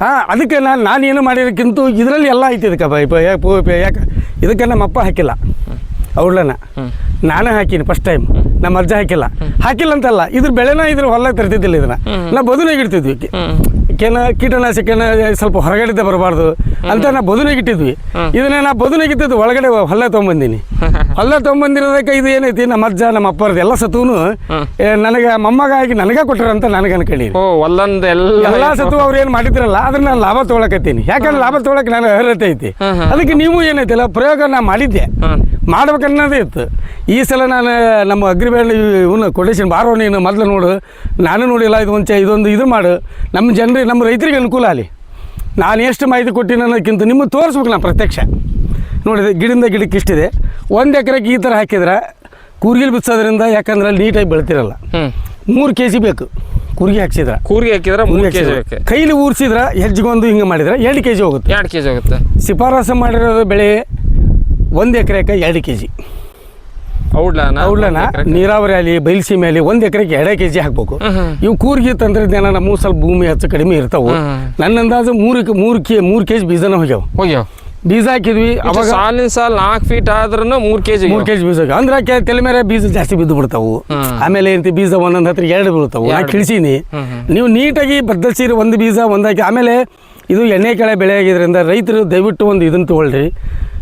ಹಾಂ ಅದಕ್ಕೆ ನಾನು ನಾನೇನು ಏನು ಮಾಡಿರೋಕ್ಕಿಂತ ಇದರಲ್ಲಿ ಎಲ್ಲ ಐತಿ ಇದಕ್ಕೆ ಯಾಕೆ ಇದಕ್ಕೆ ನಮ್ಮ ಅಪ್ಪ ಹಾಕಿಲ್ಲ. ಅವ್ಳನ್ನ ನಾನೇ ಹಾಕೀನಿ ಫಸ್ಟ್ ಟೈಮ್ ನಮ್ಮ ಅಜ್ಜ ಹಾಕಿಲ್ಲ. ಹಾಕಿಲ್ಲ ಅಂತಲ್ಲ ಇದ್ರ ಬೆಳೆನ ಇದ್ರ ಹೊಲ ತರ್ತಿದ್ದಿಲ್ಲ ಇದನ್ನ. ನಾವು ಬದುನಾಗ ಇಡ್ತಿದ್ವಿ. ಕೆನ ಕೀಟನಾಶಕನ ಸ್ವಲ್ಪ ಹೊರಗಡೆದ ಬರಬಾರ್ದು ಅಂತ ನಾ ಬದುನಾಗ ಇಟ್ಟಿದ್ವಿ. ಇದನ್ನ ನಾ ಬದುನಾಗ ಇಟ್ಟಿದ್ದು ಒಳಗಡೆ ಹೊಲ ತೊಗೊಂಬಂದಿನಿ. ಹೊಲ ತೊಗೊಂಬಂದಿರೋದಕ್ಕೆ ಇದು ಏನೈತಿ ನಮ್ಮ ಅಜ್ಜ ನಮ್ಮ ಅಪ್ಪರದ್ದು ಎಲ್ಲ ಸತುನು ನನಗೆ ಮೊಮ್ಮಗ ಆಗಿ ನನಗೆ ಕೊಟ್ಟರಂತ ನನಗೆ ಒಲ್ಲಂದ ಎಲ್ಲ ಸತ್ತು ಸತು ಅವ್ರು ಏನು ಮಾಡಿದ್ರಲ್ಲ ಅದ್ರ ನಾನು ಲಾಭ ತೊಗೊಳಕತ್ತೀನಿ. ಯಾಕಂದ್ರೆ ಲಾಭ ತೊಗೊಳಕ್ಕೆ ನಾನು ಅರ್ಹತೆ ಐತಿ. ಅದಕ್ಕೆ ನೀವು ಏನೈತಿಲ್ಲ ಪ್ರಯೋಗ ನಾ ಮಾಡಿದ್ದೆ. ಮಾಡ್ಬೇಕನ್ನೋದೇ ಇತ್ತು. ಈ ಸಲ ನಾನು ನಮ್ಮ ಅಗ್ರಿಮೆಂಟ್ ಇವನು ಕೊಟೇಶನ್ ಬಾರೋ ನೀನು ಮೊದಲು ನೋಡು. ನಾನು ನೋಡಿಲ್ಲ ಇದು ಮುಂಚೆ ಇದೊಂದು ಇದು ಮಾಡು. ನಮ್ಮ ಜನರಿಗೆ ನಮ್ಮ ರೈತರಿಗೆ ಅನುಕೂಲ ಆಗಲಿ. ನಾನು ಎಷ್ಟು ಮಾಹಿತಿ ಕೊಟ್ಟಿನ ಅನ್ನೋದಕ್ಕಿಂತ ನಿಮಗೆ ತೋರಿಸ್ಬೇಕು ನಾನು ಪ್ರತ್ಯಕ್ಷ. ನೋಡಿದೆ ಗಿಡದಿಂದ ಗಿಡಕ್ಕೆ ಇಷ್ಟಿದೆ. ಒಂದು ಎಕರೆಗೆ ಈ ಥರ ಹಾಕಿದ್ರೆ ಕೂರ್ಗಿಲ್ ಬಿಚ್ಚೋದ್ರಿಂದ ಯಾಕಂದ್ರೆ ಅಲ್ಲಿ ನೀಟಾಗಿ ಬೆಳ್ತಿರಲ್ಲ. ಮೂರು ಕೆ ಜಿ ಬೇಕು. ಕೂರ್ಗಿ ಹಾಕ್ಸಿದ್ರೆ. ಕೂರ್ಗಿ ಹಾಕಿದ್ರೆ ಮೂರು ಕೆ ಜಿ ಬೇಕು. ಕೈಲಿ ಊರಿಸಿದ್ರೆ ಹೆಜ್ಜೆಗೊಂದು ಹಿಂಗೆ ಮಾಡಿದ್ರೆ ಎರಡು ಕೆ ಜಿ ಹೋಗುತ್ತೆ. ಎರಡು ಕೆ ಜಿ ಹೋಗುತ್ತೆ. ಶಿಫಾರಸು ಮಾಡಿರೋದು ಬೆಳೆ ಒಂದು ಎಕರೆಗೆ ಎರಡು ಕೆ ಜಿ ಔಡ್ಲನ? ನೀರಾವರಿ ಅಲ್ಲಿ ಬಯಲುಸೀಮೆ ಮೇಲೆ ಒಂದ್ ಎಕರೆಗೆ ಎರಡೇ ಕೆಜಿ ಹಾಕ್ಬೇಕು. ಇವು ಕೂರ್ಗಿ ತಂತ್ರಜ್ಞಾನ ನಮ್ಮ ಸ್ವಲ್ಪ ಭೂಮಿ ಹೆಚ್ಚು ಕಡಿಮೆ ಇರ್ತಾವ. ನನ್ನ ಅಂದಾಜು ಮೂರು ಮೂರು ಕೆ ಮೂರು ಕೆಜಿ ಬೀಜನ ಹೋಗ್ಯಾವ. ಹೋಗ್ಯಾವ? ಬೀಜ ಹಾಕಿದ್ವಿ ಅವಾಗ ಸಾಲಿನ ಸಾಲ್ ನಾಲ್ಕು ಫೀಟ್ ಆದ್ರೂ ಮೂರು ಕೆಜಿ ಮೂರ್ ಕೆಜಿ ಬೀಜ. ಅಂದ್ರೆ ಕೆ ತಲೆ ಮೇಲೆ ಬೀಜ ಜಾಸ್ತಿ ಬಿದ್ದು ಬಿಡ್ತಾವು. ಆಮೇಲೆ ಎಂತ ಬೀಜ ಒಂದೊಂದು ಹತ್ರ ಎರಡು ಬೀಳ್ತಾವು. ನಾ. ಕಿಳಿಸೀನಿ. ನೀವು ನೀಟಾಗಿ ಬದ್ದಲ್ಸಿರಿ ಒಂದು ಬೀಜ ಒಂದಾಗಿ ಹಾಕಿ. ಆಮೇಲೆ ಇದು ಎಣ್ಣೆ ಕೆಳೆ ಬೆಳೆ ಆಗಿದ್ರಿಂದ ರೈತರು ದಯವಿಟ್ಟು ಒಂದು ಇದನ್ನು ತಗೊಳ್ರಿ.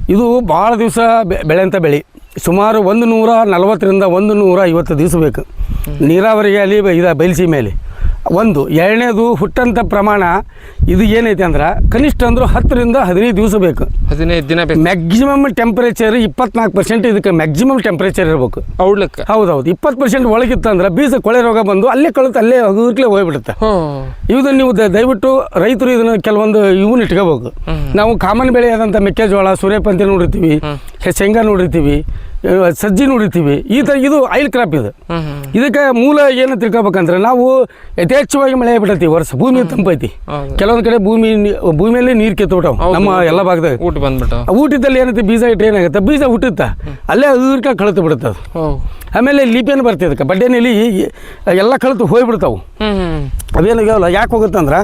ಇದು ಭಾಳ ದಿವಸ ಬೆಳೆಯಂಥ ಬೆಳೆ. ಸುಮಾರು ಒಂದು ನೂರ ನಲವತ್ತರಿಂದ ಒಂದು ನೂರ ಐವತ್ತು ದಿವಸ ಬೇಕು. ನೀರಾವರಿಗೆ ಅಲ್ಲಿ ಇದು ಬಯಲುಸೀಮೆಯಲ್ಲಿ ಒಂದು ಎರಡನೇದು ಹುಟ್ಟಂಥ ಪ್ರಮಾಣ ಇದು ಏನೈತೆ ಅಂದ್ರೆ ಕನಿಷ್ಠ ಅಂದರೂ ಹತ್ತರಿಂದ ಹದಿನೈದು ದಿವಸ ಬೇಕು. ಹದಿನೈದು ದಿನ ಬೇಕು. ಮ್ಯಾಕ್ಸಿಮಮ್ ಟೆಂಪರೇಚರ್ ಇಪ್ಪತ್ನಾಲ್ಕು ಪರ್ಸೆಂಟ್ ಇದಕ್ಕೆ ಮ್ಯಾಕ್ಸಿಮಮ್ ಟೆಂಪರೇಚರ್ ಇರಬೇಕು. ಔಡ್ಲಕ್ಕೆ ಹೌದೌದು ಇಪ್ಪತ್ತು ಪರ್ಸೆಂಟ್ ಒಳಗಿತ್ತಂದ್ರೆ ಬೀಜ ಕೊಳೆ ರೋಗ ಬಂದು ಅಲ್ಲೇ ಕಳುತ್ತೆ ಅಲ್ಲೇ ಹೋಗ್ಲಿಕ್ಕೆ ಹೋಗ್ಬಿಡುತ್ತೆ. ಇದು ಇದನ್ನು ನೀವು ದಯವಿಟ್ಟು ರೈತರು ಇದನ್ನು ಕೆಲವೊಂದು ಇವನ್ನ ಇಟ್ಕೋಬೇಕು. ನಾವು ಕಾಮನ್ ಬೆಳೆ ಆದಂಥ ಮೆಕ್ಕೆಜೋಳ ಸೂರ್ಯಪಂತಿ ನೋಡಿರ್ತೀವಿ ಶೇಂಗಾ ನೋಡಿರ್ತೀವಿ ಸಜ್ಜಿ ನೋಡಿರ್ತೀವಿ ಈ ಥರ ಇದು ಆಯಿಲ್ ಕ್ರಾಪ್ ಇದು. ಇದಕ್ಕೆ ಮೂಲ ಏನು ತಿಳ್ಕೊಬೇಕಂದ್ರೆ ನಾವು ಯಥೇಚ್ಛವಾಗಿ ಮಳೆ ಬಿಡತ್ತೀವಿ. ವರ್ಷ ಭೂಮಿ ತಂಪೈತಿ. ಕೆಲವೊಂದು ಕಡೆ ಭೂಮಿ ಭೂಮಿಯಲ್ಲಿ ನೀರು ಕಿತ್ತೋಟವು. ನಮ್ಮ. ಎಲ್ಲ ಭಾಗದಾಗ ಊಟ ಬಂದ್ಬಿಟ್ಟು. ಊಟದಲ್ಲಿ ಏನೈತಿ? ಬೀಜ ಇಟ್ಟು ಏನಾಗುತ್ತೆ? ಬೀಜ ಹುಟ್ಟುತ್ತಾ. ಅಲ್ಲೇ ಅದಕ್ಕೆ ಕಳತು ಬಿಡುತ್ತೆ ಅದು. ಆಮೇಲೆ ಲಿಪಿಯನ್ನು ಬರ್ತೀವಿ ಅದಕ್ಕೆ. ಬಡ್ಡೆನಲ್ಲಿ ಎಲ್ಲ ಕಳತು ಹೋಗ್ಬಿಡ್ತಾವು ಅವೇನಾಗ್ಯಾವಲ್ಲ ಯಾಕೆ ಹೋಗುತ್ತಂದ್ರೆ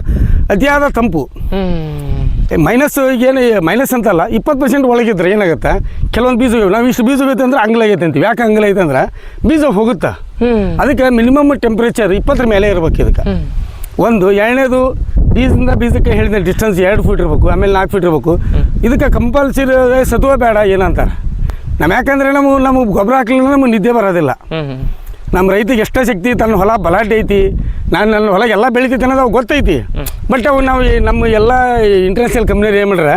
ಅತಿಯಾದ ತಂಪು. ಮೈನಸ್ ಏನು ಮೈನಸ್ ಅಂತಲ್ಲ ಇಪ್ಪತ್ತು ಪರ್ಸೆಂಟ್ ಒಳಗಿದ್ರೆ ಏನಾಗುತ್ತೆ? ಕೆಲವೊಂದು ಬೀಜ ನಾವು ಇಷ್ಟು ಬೀಜ ಹೋಗುತ್ತೆ ಅಂದ್ರೆ ಅಂಗ್ಲ ಆಗೈತೆ ಅಂತೀವಿ. ಯಾಕೆ ಅಂಗ್ಲ ಐತೆ ಅಂದ್ರೆ ಬೀಜ ಹೋಗುತ್ತಾ? ಅದಕ್ಕೆ ಮಿನಿಮಮ್ ಟೆಂಪ್ರೇಚರ್ ಇಪ್ಪತ್ತರ ಮೇಲೆ ಇರ್ಬೇಕು ಇದಕ್ಕೆ. ಒಂದು ಎರಡನೇದು ಬೀಜದಿಂದ ಬೀಜಕ್ಕೆ ಹೇಳಿದ ಡಿಸ್ಟೆನ್ಸ್ ಎರಡು ಫೀಟ್ ಇರಬೇಕು ಆಮೇಲೆ ನಾಲ್ಕು ಫೀಟ್ ಇರಬೇಕು. ಇದಕ್ಕೆ ಕಂಪಲ್ಸರಿ ಸತ್ವ ಬೇಡ ಏನಂತಾರೆ. ನಮ್ಮ ಯಾಕಂದ್ರೆ ನಮ್ಮ ನಮಗೆ ಗೊಬ್ಬರ ಹಾಕ್ಲಿಲ್ಲ ನಮಗೆ ನಿದ್ದೆ ಬರೋದಿಲ್ಲ. ನಮ್ಮ ರೈತಿಗೆ ಎಷ್ಟೇ ಶಕ್ತಿ ತನ್ನ ಹೊಲ ಬಲಾಟೆ ಐತಿ. ನಾನು ನನ್ನ ಹೊಲ ಎಲ್ಲ ಬೆಳಿತೈತಿ ಅನ್ನೋದು ಅವು ಗೊತ್ತೈತಿ. ಬಟ್ ಅವು ನಾವು ಈ ನಮ್ಮ ಎಲ್ಲ ಇಂಟರ್ನ್ಯಾಷನಲ್ ಕಂಪ್ನಿಯವ್ರು ಏನು ಮಾಡ್ರೆ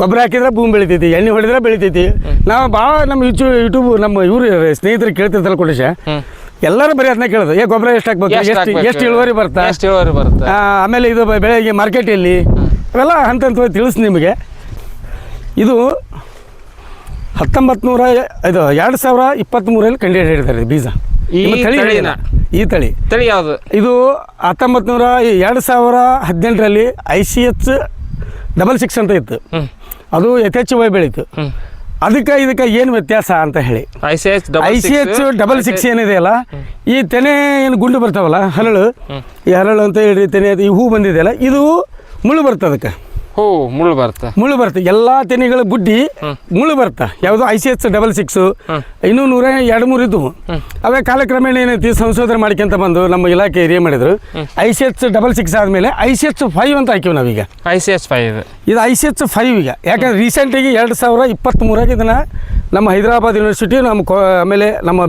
ಗೊಬ್ಬರ ಹಾಕಿದ್ರೆ ಭೂಮಿ ಬೆಳಿತೈತಿ ಎಣ್ಣೆ ಹೊಡೆದ್ರೆ ಬೆಳಿತೈತಿ. ನಾವು ಭಾಳ ನಮ್ಮ ಯೂಟ್ಯೂ ಯೂಟ್ಯೂಬ್ ನಮ್ಮ ಇವರು ಸ್ನೇಹಿತರು ಕೇಳ್ತಿರ್ತಲ್ಲ ಕೊಡಿಶ ಎಲ್ಲರೂ ಬರೀ ಅದನ್ನ ಕೇಳೋದು ಏ ಗೊಬ್ಬರ ಎಷ್ಟು ಹಾಕ್ಬೇಕು ಎಷ್ಟು ಎಷ್ಟು ಇಳುವರಿ ಬರ್ತಾ? ಎಷ್ಟು ಇಳುವರಿ ಬರುತ್ತೆ ಆಮೇಲೆ ಇದು ಬೆಳೆಗೆ ಮಾರ್ಕೆಟ್ ಮಾರ್ಕೆಟಲ್ಲಿ ಅವೆಲ್ಲ ಹಂತ ಹಂತವಾಗಿ ತಿಳಿಸ್ ನಿಮಗೆ. ಇದು ಹತ್ತೊಂಬತ್ತು ನೂರ ಇದು ಎರಡು ಸಾವಿರ ಇಪ್ಪತ್ತ್ಮೂರಲ್ಲಿ ಕಂಡು ಬೀಜ. ಈ ತಳಿನ? ಈ ತಳಿ. ತಳಿ ಯಾವುದು? ಇದು ಹತ್ತೊಂಬತ್ತು ನೂರ ಎರಡು ಸಾವಿರ ಹದಿನೆಂಟರಲ್ಲಿ I C H double six ಅಂತ ಇತ್ತು. ಅದು ಯಥೇಚ್ಛವಾಗಿ ಬೆಳೀತು. ಅದಕ್ಕೆ ಇದಕ್ಕೆ ಏನು ವ್ಯತ್ಯಾಸ ಅಂತ ಹೇಳಿ. I C H I C H double six ಏನಿದೆಯಲ್ಲ ಈ ತೆನೆ ಏನು ಗುಂಡು ಬರ್ತಾವಲ್ಲ ಹರಳು ಈ ಹರಳು ಅಂತ ಹೇಳಿ ತೆನೆ ಅದು ಈ ಹೂ ಬಂದಿದೆಯಲ್ಲ ಇದು ಮುಳ್ಳು ಬರ್ತದೆ ಅದಕ್ಕೆ. ಹೋ ಮುಳ್ಳು ಬರುತ್ತೆ ಮುಳ್ಳು ಬರುತ್ತೆ ಎಲ್ಲಾ ತೆನೆಗಳ ಬುಡ್ಡಿ ಮುಳ್ಳು ಬರುತ್ತೆ ಯಾವುದು I C H double six ಇನ್ನೂ ನೂರ ಎರಡು ಮೂರು ಇದ್ದವು ಅವೇ ಕಾಲಕ್ರಮೇಣ ಏನೈತಿ ಸಂಶೋಧನೆ ಮಾಡ್ಕೊಂತ ಬಂದು ನಮ್ಮ ಇಲಾಖೆ ಏರಿಯಾ ಮಾಡಿದ್ರು. I C H double six ಆದಮೇಲೆ ಐ ಸಿ ಎಚ್ ಫೈವ್ ಅಂತ ಹಾಕಿವಿ ನಾವೀಗ. ಐ ಸಿ ಎಚ್ ಫೈವ್ ಇದು ಐ ಸಿ ಎಚ್ ಫೈವ್ ಈಗ. ಯಾಕಂದ್ರೆ ರೀಸೆಂಟಾಗಿ ಎರಡು ಸಾವಿರ ಇಪ್ಪತ್ತ್ಮೂರಾಗ ಇದನ್ನು ನಮ್ಮ ಹೈದರಾಬಾದ್ ಯೂನಿವರ್ಸಿಟಿ ನಮ್ಮ ಕೊ ಆಮೇಲೆ ನಮ್ಮ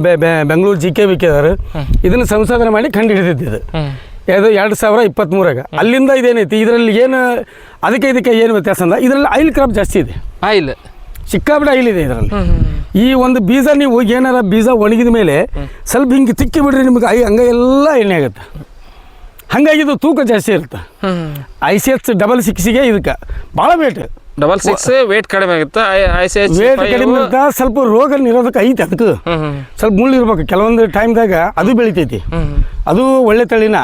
Bengaluru G K V K ಇದನ್ನು ಸಂಶೋಧನೆ ಮಾಡಿ ಕಂಡು ಹಿಡಿದಿದ್ದು ಇದು ಎರಡು ಸಾವಿರ ಇಪ್ಪತ್ತ್ಮೂರಾಗ ಅಲ್ಲಿಂದ ಇದೇನೈತಿ? ಇದರಲ್ಲಿ ಏನು ಅದಕ್ಕೆ ಇದಕ್ಕೆ ಏನು ವ್ಯತ್ಯಾಸ ಅಂದ್ರೆ ಇದರಲ್ಲಿ ಆಯಿಲ್ ಕ್ರಾಪ್ ಜಾಸ್ತಿ ಇದೆ. ಆಯಿಲ್. ಸಿಕ್ಕಾಬಿಡ ಆಯಿಲ್ ಇದೆ ಇದರಲ್ಲಿ. ಈ ಒಂದು ಬೀಜ ನೀವು ಏನಾರ ಬೀಜ ಒಣಗಿದ ಮೇಲೆ ಸ್ವಲ್ಪ ಹಿಂಗೆ ತಿಕ್ಕಿ ಬಿಡ್ರಿ ನಿಮಗೆ ಐ ಹಂಗೆ ಎಲ್ಲ ಎಣ್ಣೆ ಆಗುತ್ತೆ. ಹಾಗಾಗಿ ಇದು ತೂಕ ಜಾಸ್ತಿ ಇರುತ್ತೆ. ಐ ಸಿ ಎಸ್ ಡಬಲ್ ಸಿಕ್ಸಿಗೆ ಇದಕ್ಕೆ ಭಾಳ ವೇಟ್ ಡಬಲ್ ಸಿಕ್ಸ್ ವೇಟ್ ಕಡಿಮೆ ಆಗುತ್ತೆ? ಐ ಸಿ ಎಚ್ ವೇಟ್ ಕಡಿಮೆ ಇರ್ತಾ ಸ್ವಲ್ಪ ರೋಗ ನಿರೋಧಕ ಐತೆ ಅದಕ್ಕೆ. ಸ್ವಲ್ಪ ಮುಳ್ಳು ಇರ್ಬೇಕು. ಕೆಲವೊಂದು ಟೈಮ್ದಾಗ ಅದು ಬೆಳಿತೈತಿ. ಅದು ಒಳ್ಳೆ ತಳಿನ?